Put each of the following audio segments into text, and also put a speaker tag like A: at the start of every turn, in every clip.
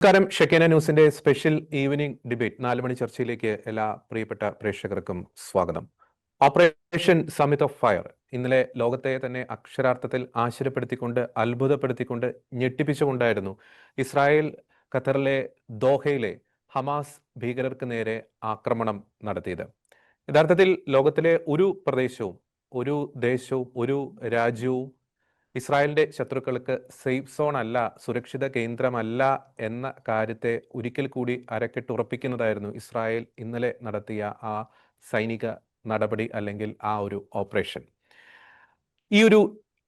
A: നമസ്കാരം. ഷെക്കേന ന്യൂസിന്റെ special evening debate നാല് മണി ചർച്ചയിലേക്ക് എല്ലാ പ്രിയപ്പെട്ട പ്രേക്ഷകർക്കും സ്വാഗതം. ഓപ്പറേഷൻ സമിത് ഓഫ് ഫയർ ഇന്നലെ ലോകത്തെ തന്നെ അക്ഷരാർത്ഥത്തിൽ ആശ്ചര്യപ്പെടുത്തിക്കൊണ്ട് അത്ഭുതപ്പെടുത്തിക്കൊണ്ട് ഞെട്ടിപ്പിച്ചുകൊണ്ടായിരുന്നു ഇസ്രായേൽ ഖത്തറിലെ ദോഹയിലെ ഹമാസ് ഭീകരർക്ക് നേരെ ആക്രമണം നടത്തിയത്. യഥാർത്ഥത്തിൽ ലോകത്തിലെ ഒരു പ്രദേശവും ഒരു ദേശവും ഒരു രാജ്യവും ഇസ്രായേലിന്റെ ശത്രുക്കൾക്ക് സേഫ് സോൺ അല്ല സുരക്ഷിത കേന്ദ്രമല്ല എന്ന കാര്യത്തെ ഒരിക്കൽ കൂടി അരക്കിട്ടുറപ്പിക്കുന്നതായിരുന്നു ഇസ്രായേൽ ഇന്നലെ നടത്തിയ ആ സൈനിക നടപടി അല്ലെങ്കിൽ ആ ഒരു ഓപ്പറേഷൻ. ഈ ഒരു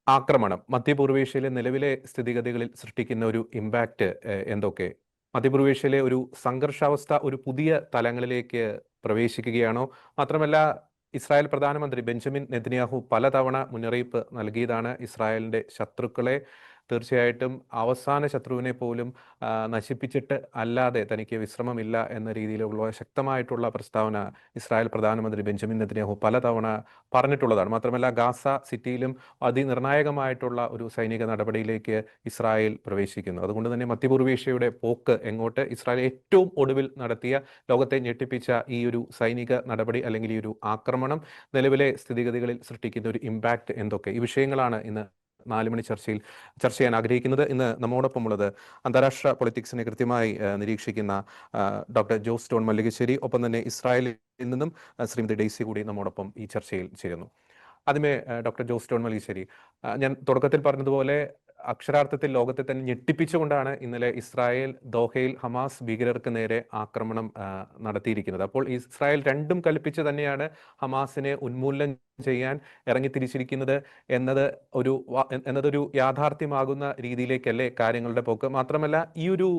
A: ആക്രമണം മധ്യപൂർവേഷ്യയിലെ നിലവിലെ സ്ഥിതിഗതികളിൽ സൃഷ്ടിക്കുന്ന ഒരു ഇമ്പാക്റ്റ് എന്തൊക്കെ? മധ്യപൂർവേഷ്യയിലെ ഒരു സംഘർഷാവസ്ഥ ഒരു പുതിയ തലങ്ങളിലേക്ക് പ്രവേശിക്കുകയാണോ? മാത്രമല്ല ഇസ്രായേൽ പ്രധാനമന്ത്രി ബെഞ്ചമിൻ നെതന്യാഹു പലതവണ മുന്നറിയിപ്പ് നൽകിയതാണ് ഇസ്രായേലിന്റെ ശത്രുക്കളെ തീർച്ചയായിട്ടും അവസാന ശത്രുവിനെ പോലും നശിപ്പിച്ചിട്ട് അല്ലാതെ തനിക്ക് വിശ്രമമില്ല എന്ന രീതിയിലുള്ള ശക്തമായിട്ടുള്ള പ്രസ്താവന ഇസ്രായേൽ പ്രധാനമന്ത്രി ബെഞ്ചമിൻ നെതന്യാഹു പലതവണ പറഞ്ഞിട്ടുള്ളതാണ്. മാത്രമല്ല ഗാസ സിറ്റിയിലും അതിനിർണായകമായിട്ടുള്ള ഒരു സൈനിക നടപടിയിലേക്ക് ഇസ്രായേൽ പ്രവേശിക്കുന്നു. അതുകൊണ്ട് തന്നെ മധ്യപൂർവേഷ്യയുടെ പോക്ക് എങ്ങോട്ട് ഇസ്രായേൽ ഏറ്റവും ഒടുവിൽ നടത്തിയ ലോകത്തെ ഞെട്ടിപ്പിച്ച ഈ ഒരു സൈനിക നടപടി അല്ലെങ്കിൽ ഈ ഒരു ആക്രമണം നിലവിലെ സ്ഥിതിഗതികളിൽ സൃഷ്ടിക്കുന്ന ഒരു ഇമ്പാക്റ്റ് എന്തൊക്കെ? ഈ വിഷയങ്ങളാണ് ഇന്ന് നാല് മണി ചർച്ചയിൽ ചർച്ച ചെയ്യാൻ ആഗ്രഹിക്കുന്നത്. ഇന്ന് നമ്മോടൊപ്പം ഉള്ളത് അന്താരാഷ്ട്ര പൊളിറ്റിക്സിനെ കൃത്യമായി നിരീക്ഷിക്കുന്ന ഡോക്ടർ ജോസ് ടോൺ മല്ലികശ്ശേരി. ഒപ്പം തന്നെ ഇസ്രായേലിൽ നിന്നും ശ്രീമതി ഡെയ്സി കൂടി നമ്മോടൊപ്പം ഈ ചർച്ചയിൽ ചേരുന്നു. ആദ്യമേ ഡോക്ടർ ജോസ് ടോൺ മലീശ്ശേരി ഞാൻ തുടക്കത്തിൽ പറഞ്ഞതുപോലെ അക്ഷരാർത്ഥത്തിൽ ലോകത്തെ തന്നെ ഞെട്ടിപ്പിച്ചുകൊണ്ടാണ് ഇന്നലെ ഇസ്രായേൽ ദോഹയിൽ ഹമാസ് ഭീകരർക്ക് നേരെ ആക്രമണം നടത്തിയിരിക്കുന്നത്. അപ്പോൾ ഇസ്രായേൽ രണ്ടും കൽപ്പിച്ച് തന്നെയാണ് ഹമാസിനെ ഉന്മൂലനം ചെയ്യാൻ ഇറങ്ങിത്തിരിച്ചിരിക്കുന്നത് എന്നത് ഒരു എന്നതൊരു യാഥാർത്ഥ്യമാകുന്ന രീതിയിലേക്കല്ലേ കാര്യങ്ങളുടെ പോക്ക്. മാത്രമല്ല ഈ ഒരു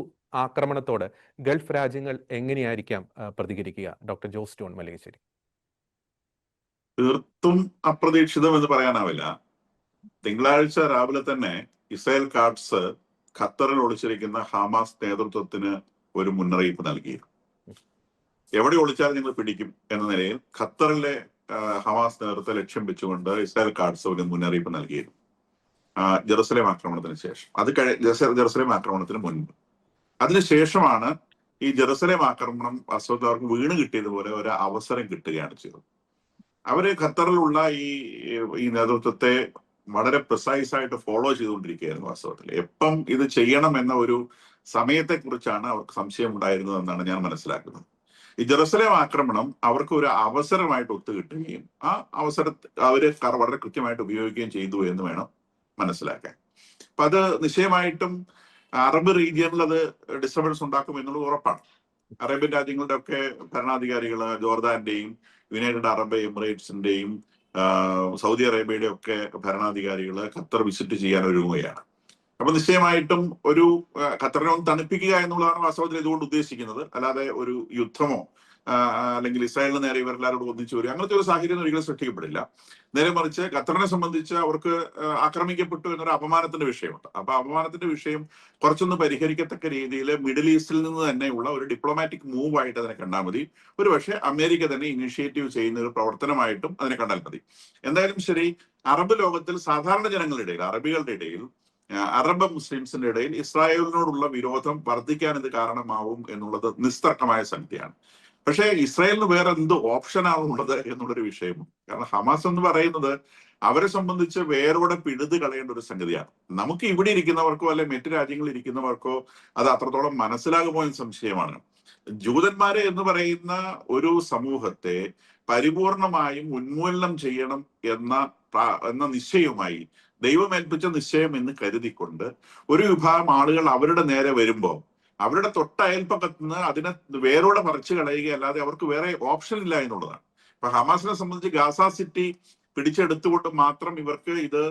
A: ആക്രമണത്തോട് ഗൾഫ് രാജ്യങ്ങൾ എങ്ങനെയായിരിക്കാം പ്രതികരിക്കുക? ഡോക്ടർ ജോസ് ടോൺ മല്ലികശ്ശേരി
B: തീർത്തും അപ്രതീക്ഷിതം എന്ന് പറയാനാവില്ല. തിങ്കളാഴ്ച രാവിലെ തന്നെ ഇസ്രായേൽ കാർഡ്സ് ഖത്തറിൽ ഒളിച്ചിരിക്കുന്ന ഹമാസ് നേതൃത്വത്തിന് ഒരു മുന്നറിയിപ്പ് നൽകി. എവിടെ ഒളിച്ചാലും നിങ്ങൾ പിടിക്കും എന്ന നിലയിൽ ഖത്തറിലെ ഹമാസ് നേതൃത്വത്തെ ലക്ഷ്യം വെച്ചുകൊണ്ട് ഇസ്രായേൽ കാർഡ്സ് ഒരു മുന്നറിയിപ്പ് നൽകിയിരുന്നു. ജെറുസലേം ആക്രമണത്തിന് ശേഷം. അത് കഴി ജെറുസലേം ആക്രമണത്തിന് മുൻപ്. അതിനുശേഷമാണ് ഈ ജെറുസലേം ആക്രമണം അവർക്ക് വീണ് കിട്ടിയതുപോലെ ഒരു അവസരം കിട്ടുകയാണ് ചെയ്തത്. അവർ ഖത്തറിലുള്ള ഈ ഈ നേതൃത്വത്തെ വളരെ പ്രിസൈസ് ആയിട്ട് ഫോളോ ചെയ്തുകൊണ്ടിരിക്കുകയായിരുന്നു വാസ്തവത്തിൽ. എപ്പം ഇത് ചെയ്യണം എന്ന ഒരു സമയത്തെ കുറിച്ചാണ് അവർക്ക് സംശയം ഉണ്ടായിരുന്നത് എന്നാണ് ഞാൻ മനസ്സിലാക്കുന്നത്. ഈ ജെറുസലേം ആക്രമണം അവർക്ക് ഒരു അവസരമായിട്ട് ഒത്തുകിട്ടുകയും ആ അവസര അവർ വളരെ കൃത്യമായിട്ട് ഉപയോഗിക്കുകയും ചെയ്തു എന്ന് വേണം മനസ്സിലാക്കാൻ. അപ്പൊ അത് നിശ്ചയമായിട്ടും അറബ് റീജിയനിൽ അത് ഡിസ്റ്റർബൻസ് ഉണ്ടാക്കും എന്നുള്ളത് ഉറപ്പാണ്. അറേബ്യൻ രാജ്യങ്ങളുടെ ഒക്കെ ഭരണാധികാരികൾ ജോർദാന്റെയും യുണൈറ്റഡ് അറബ് എമിറേറ്റ്സിന്റെയും സൗദി അറേബ്യയുടെ ഒക്കെ ഭരണാധികാരികൾ ഖത്തർ വിസിറ്റ് ചെയ്യാൻ ഒരുങ്ങുകയാണ്. അപ്പൊ നിശ്ചയമായിട്ടും ഒരു ഖത്തറിനെ ഒന്ന് തണുപ്പിക്കുക എന്നുള്ളതാണ് വാസ്തവത്തിൽ ഇതുകൊണ്ട് ഉദ്ദേശിക്കുന്നത്. അല്ലാതെ ഒരു യുദ്ധമോ അല്ലെങ്കിൽ ഇസ്രായേലിന് നേരെ ഇവരെല്ലാവരോടും ഒന്നിച്ചു വരിക അങ്ങനത്തെ ഒരു സാഹചര്യം ഒരിക്കലും സൃഷ്ടിക്കപ്പെടില്ല. നേരെ മറിച്ച് ഖത്തറിനെ സംബന്ധിച്ച് അവർക്ക് ആക്രമിക്കപ്പെട്ടു എന്നൊരു അപമാനത്തിന്റെ വിഷയമുണ്ട്. അപ്പൊ അപമാനത്തിന്റെ വിഷയം കുറച്ചൊന്ന് പരിഹരിക്കത്തക്ക രീതിയിൽ മിഡിൽ ഈസ്റ്റിൽ നിന്ന് തന്നെയുള്ള ഒരു ഡിപ്ലോമാറ്റിക് മൂവ് ആയിട്ട് അതിനെ കണ്ടാൽ മതി. ഒരു പക്ഷേ അമേരിക്ക തന്നെ ഇനിഷ്യേറ്റീവ് ചെയ്യുന്ന ഒരു പ്രവർത്തനമായിട്ടും അതിനെ കണ്ടാൽ മതി. എന്തായാലും ശരി അറബ് ലോകത്തിൽ സാധാരണ ജനങ്ങളുടെ ഇടയിൽ അറബികളുടെ ഇടയിൽ അറബ് മുസ്ലിംസിന്റെ ഇടയിൽ ഇസ്രായേലിനോടുള്ള വിരോധം വർദ്ധിക്കാൻ ഇത് കാരണമാവും എന്നുള്ളത് നിസ്തർക്കമായ സംഗതിയാണ്. പക്ഷേ ഇസ്രായേലിന് വേറെ എന്ത് ഓപ്ഷനാണുള്ളത് എന്നുള്ളൊരു വിഷയമാണ് കാരണം ഹമാസ് എന്ന് പറയുന്നത് അവരെ സംബന്ധിച്ച് വേരോടെ പിഴുത് കളയേണ്ട ഒരു സംഗതിയാണ്. നമുക്ക് ഇവിടെ ഇരിക്കുന്നവർക്കോ അല്ലെ മറ്റു രാജ്യങ്ങളിൽ ഇരിക്കുന്നവർക്കോ അത് അത്രത്തോളം മനസ്സിലാകുമോ എന്ന് സംശയമാണ്. ജൂതന്മാരെ എന്ന് പറയുന്ന ഒരു സമൂഹത്തെ പരിപൂർണമായും ഉന്മൂലനം ചെയ്യണം എന്ന എന്ന നിശ്ചയവുമായി ദൈവമേൽപ്പിച്ച നിശ്ചയം എന്ന് കരുതിക്കൊണ്ട് ഒരു വിഭാഗം ആളുകൾ അവരുടെ നേരെ വരുമ്പോൾ അവരുടെ തൊട്ട അയൽപ്പക്കത്ത് നിന്ന് അതിനെ വേരോടെ പറിച്ചു കളയുകയല്ലാതെ അവർക്ക് വേറെ ഓപ്ഷൻ ഇല്ല എന്നുള്ളതാണ്. ഇപ്പൊ ഹമാസിനെ സംബന്ധിച്ച് ഗാസ സിറ്റി പിടിച്ചെടുത്തുകൊണ്ട് മാത്രം ഇവർക്ക് ഇത്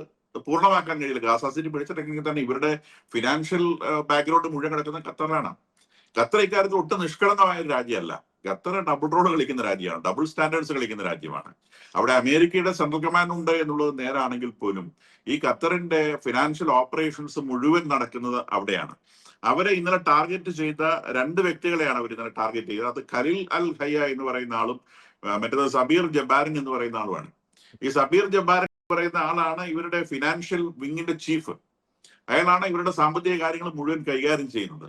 B: പൂർണമാക്കാൻ കഴിയില്ല. ഗാസ സിറ്റി പിടിച്ചെടുക്കെങ്കിൽ തന്നെ ഇവരുടെ ഫിനാൻഷ്യൽ ബാക്ക്ഗ്രൗണ്ട് മുഴുവൻ കിടക്കുന്ന ഖത്തറിലാണ്. ഖത്തർ ഇക്കാര്യത്തിൽ ഒട്ടും നിഷ്കളങ്കമായ ഒരു രാജ്യമല്ല. ഖത്തർ ഡബിൾ റോഡ് കളിക്കുന്ന രാജ്യമാണ്. ഡബിൾ സ്റ്റാൻഡേർഡ്സ് കളിക്കുന്ന രാജ്യമാണ്. അവിടെ അമേരിക്കയുടെ സെൻട്രൽ കമാൻഡ് ഉണ്ട് എന്നുള്ളത് നേരാണെങ്കിൽ പോലും ഈ ഖത്തറിന്റെ ഫിനാൻഷ്യൽ ഓപ്പറേഷൻസ് മുഴുവൻ നടക്കുന്നത് അവിടെയാണ്. അവരെ ഇന്നലെ ടാർഗറ്റ് ചെയ്ത രണ്ട് വ്യക്തികളെയാണ് അവർ ഇന്നലെ ടാർഗറ്റ് ചെയ്തത്. അത് ഖലിൽ അൽ ഹയ്യ എന്ന് പറയുന്ന ആളും മറ്റേത് സബീർ ജബ്ബാരിൻ എന്ന് പറയുന്ന ആളുമാണ്. ഈ സബീർ ജബ്ബാരൻ എന്ന് പറയുന്ന ആളാണ് ഇവരുടെ ഫിനാൻഷ്യൽ വിങ്ങിന്റെ ചീഫ് അയാളാണ് ഇവരുടെ സാമ്പത്തിക കാര്യങ്ങൾ മുഴുവൻ കൈകാര്യം ചെയ്യുന്നത്.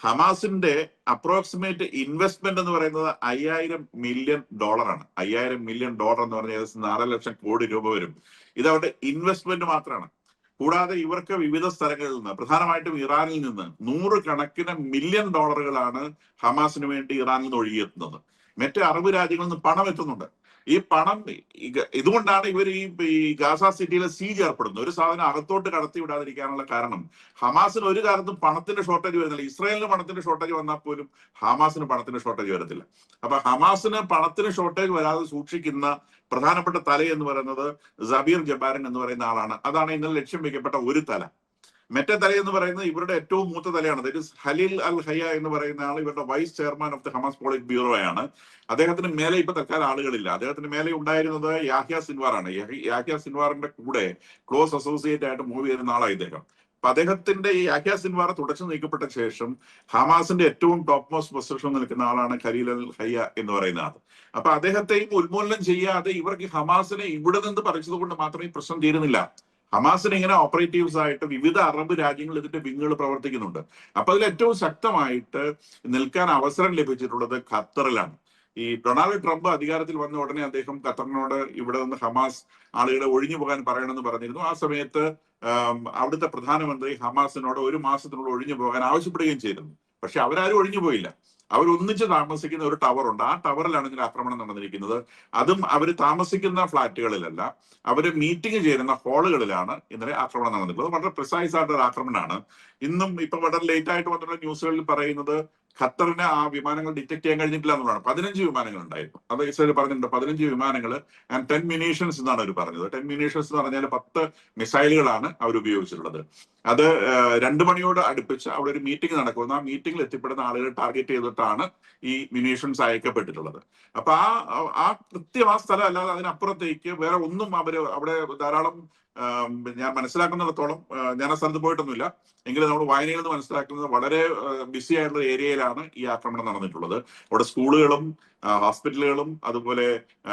B: ഹമാസിന്റെ അപ്രോക്സിമേറ്റ് ഇൻവെസ്റ്റ്മെന്റ് എന്ന് പറയുന്നത് അയ്യായിരം മില്യൺ ഡോളറാണ് അയ്യായിരം മില്യൺ ഡോളർ എന്ന് പറഞ്ഞാൽ നാല് ലക്ഷം കോടി രൂപ വരും. ഇത് അവരുടെ ഇൻവെസ്റ്റ്മെന്റ് മാത്രമാണ് കൂടാതെ ഇവർക്ക് വിവിധ സ്ഥലങ്ങളിൽ നിന്ന് പ്രധാനമായിട്ടും ഇറാനിൽ നിന്ന് നൂറ് കണക്കിന് മില്യൺ ഡോളറുകളാണ് ഹമാസിന് വേണ്ടി ഇറാനിൽ നിന്ന് ഒഴുകിയെത്തുന്നത്. മറ്റ് അറബ് രാജ്യങ്ങളിൽ നിന്ന് പണം എത്തുന്നുണ്ട്. ഈ പണം ഇതുകൊണ്ടാണ് ഇവർ ഈ ഗാസ സിറ്റിയിലെ സീജ് ഏർപ്പെടുന്നത്. ഒരു സാധനം അകത്തോട്ട് കടത്തി വിടാതിരിക്കാനുള്ള കാരണം ഹമാസിന് ഒരു കാലത്തും പണത്തിന്റെ ഷോർട്ടേജ് വരുന്നില്ല. ഇസ്രായേലിന് പണത്തിന്റെ ഷോർട്ടേജ് വന്നാൽ പോലും ഹമാസിന് പണത്തിന്റെ ഷോർട്ടേജ് വരത്തില്ല. അപ്പൊ ഹമാസിന് പണത്തിന് ഷോർട്ടേജ് വരാതെ സൂക്ഷിക്കുന്ന പ്രധാനപ്പെട്ട തല എന്ന് പറയുന്നത് സബീർ ജബാരൻ എന്ന് പറയുന്ന ആളാണ്. അതാണ് ഇന്നലെ ലക്ഷ്യം വെക്കപ്പെട്ട ഒരു തല. മറ്റേ തല എന്ന് പറയുന്നത് ഇവരുടെ ഏറ്റവും മൂത്ത തലയാണ്. That is Khalil al Hayya എന്ന് പറയുന്ന ആൾ ഇവരുടെ vice chairman of the Hamas politburo ആണ്. അദ്ദേഹത്തിന് മേലെ ഇപ്പൊ തൽക്കാലം ആളുകളില്ല. അദ്ദേഹത്തിന് മേലെ ഉണ്ടായിരുന്നത് യാഹ്യ ആണ്. യഹി- യാഹ്യ സിൻവാറിന്റെ കൂടെ ക്ലോസ് അസോസിയേറ്റ് ആയിട്ട് മൂവ് ചെയ്യുന്ന ആളാണ് ഇദ്ദേഹം. അപ്പൊ അദ്ദേഹത്തിന്റെ ഈ യാഹ്യ സിൻവാർ തുടച്ചു നീക്കപ്പെട്ട ശേഷം ഹമാസിന്റെ ഏറ്റവും ടോപ്പ് മോസ്റ്റ് പൊസിഷൻ നിൽക്കുന്ന ആളാണ് ഖലീൽ അൽ ഹയ്യ എന്ന് പറയുന്ന ആൾ അപ്പൊ അദ്ദേഹത്തെയും ഉന്മൂലനം ചെയ്യാതെ ഇവർക്ക് ഹമാസിനെ ഇവിടെ നിന്ന് പറിച്ചത് കൊണ്ട് മാത്രമേ പ്രശ്നം തീരുന്നില്ല. ഹമാസിന് ഇങ്ങനെ ഓപ്പറേറ്റീവ്സ് ആയിട്ട് വിവിധ അറബ് രാജ്യങ്ങൾ ഇതിന്റെ വിങ്ങുകൾ പ്രവർത്തിക്കുന്നുണ്ട്. അപ്പൊ അതിൽ ഏറ്റവും ശക്തമായിട്ട് നിൽക്കാൻ അവസരം ലഭിച്ചിട്ടുള്ളത് ഖത്തറിലാണ്. ഈ ഡൊണാൾഡ് ട്രംപ് അധികാരത്തിൽ വന്ന ഉടനെ അദ്ദേഹം ഖത്തറിനോട് ഇവിടെ നിന്ന് ഹമാസ് ആളുകളെ ഒഴിഞ്ഞു പോകാൻ പറയണമെന്ന് പറഞ്ഞിരുന്നു. ആ സമയത്ത് അവിടുത്തെ പ്രധാനമന്ത്രി ഹമാസിനോട് ഒരു മാസത്തിനുള്ളിൽ ഒഴിഞ്ഞു പോകാൻ ആവശ്യപ്പെടുകയും ചെയ്തിരുന്നു. പക്ഷെ അവരാരും ഒഴിഞ്ഞു പോയില്ല. അവർ ഒന്നിച്ച് താമസിക്കുന്ന ഒരു ടവർ ഉണ്ട്. ആ ടവറിലാണ് ഇതിന്റെ ആക്രമണം നടന്നിരിക്കുന്നത്. അതും അവർ താമസിക്കുന്ന ഫ്ളാറ്റുകളിലല്ല അവർ മീറ്റിംഗ് ചേരുന്ന ഹാളുകളിലാണ് ഇന്നലെ ആക്രമണം നടന്നിരിക്കുന്നത് വളരെ പ്രിസൈസ് ആയിട്ടുള്ള ഒരു ആക്രമണമാണ്. ഇന്നും ഇപ്പൊ വളരെ ലേറ്റ് ആയിട്ട് വന്നിട്ടുള്ള ന്യൂസുകളിൽ പറയുന്നത് ഖത്തറിന് ആ വിമാനങ്ങൾ ഡിറ്റക്ട് ചെയ്യാൻ കഴിഞ്ഞിട്ടില്ല എന്നുള്ളതാണ്. പതിനഞ്ച് വിമാനങ്ങൾ ഉണ്ടായിരുന്നു അത് ഇസ്രായേൽ പറഞ്ഞിട്ടുണ്ട്. പതിനഞ്ച് വിമാനങ്ങൾ ആൻഡ് ടെൻ മിനീഷൻസ് എന്നാണ് അവർ പറഞ്ഞത്. ടെൻ മിനീഷൻസ് എന്ന് പറഞ്ഞാൽ പത്ത് മിസൈലുകളാണ് അവർ ഉപയോഗിച്ചിട്ടുള്ളത്. അത് രണ്ടു മണിയോട് അടുപ്പിച്ച് അവിടെ ഒരു മീറ്റിംഗ് നടക്കുന്നു. ആ മീറ്റിംഗിൽ എത്തിപ്പെടുന്ന ആളുകൾ ടാർഗറ്റ് ചെയ്തിട്ടാണ് ഈ മിനീഷൻസ് അയക്കപ്പെട്ടിട്ടുള്ളത്. അപ്പൊ ആ ആ കൃത്യം ആ സ്ഥലം അല്ലാതെ അതിനപ്പുറത്തേക്ക് വേറെ ഒന്നും അവർ അവിടെ ധാരാളം ഞാൻ മനസ്സിലാക്കുന്നിടത്തോളം ഞാൻ ആ സ്ഥലത്ത് പോയിട്ടൊന്നുമില്ല. എങ്കിലും നമ്മൾ വായനയിൽ നിന്ന് മനസ്സിലാക്കുന്നത് വളരെ ബിസി ആയിട്ടുള്ള ഏരിയയിലാണ് ഈ ആക്രമണം നടന്നിട്ടുള്ളത്. അവിടെ സ്കൂളുകളും ഹോസ്പിറ്റലുകളും അതുപോലെ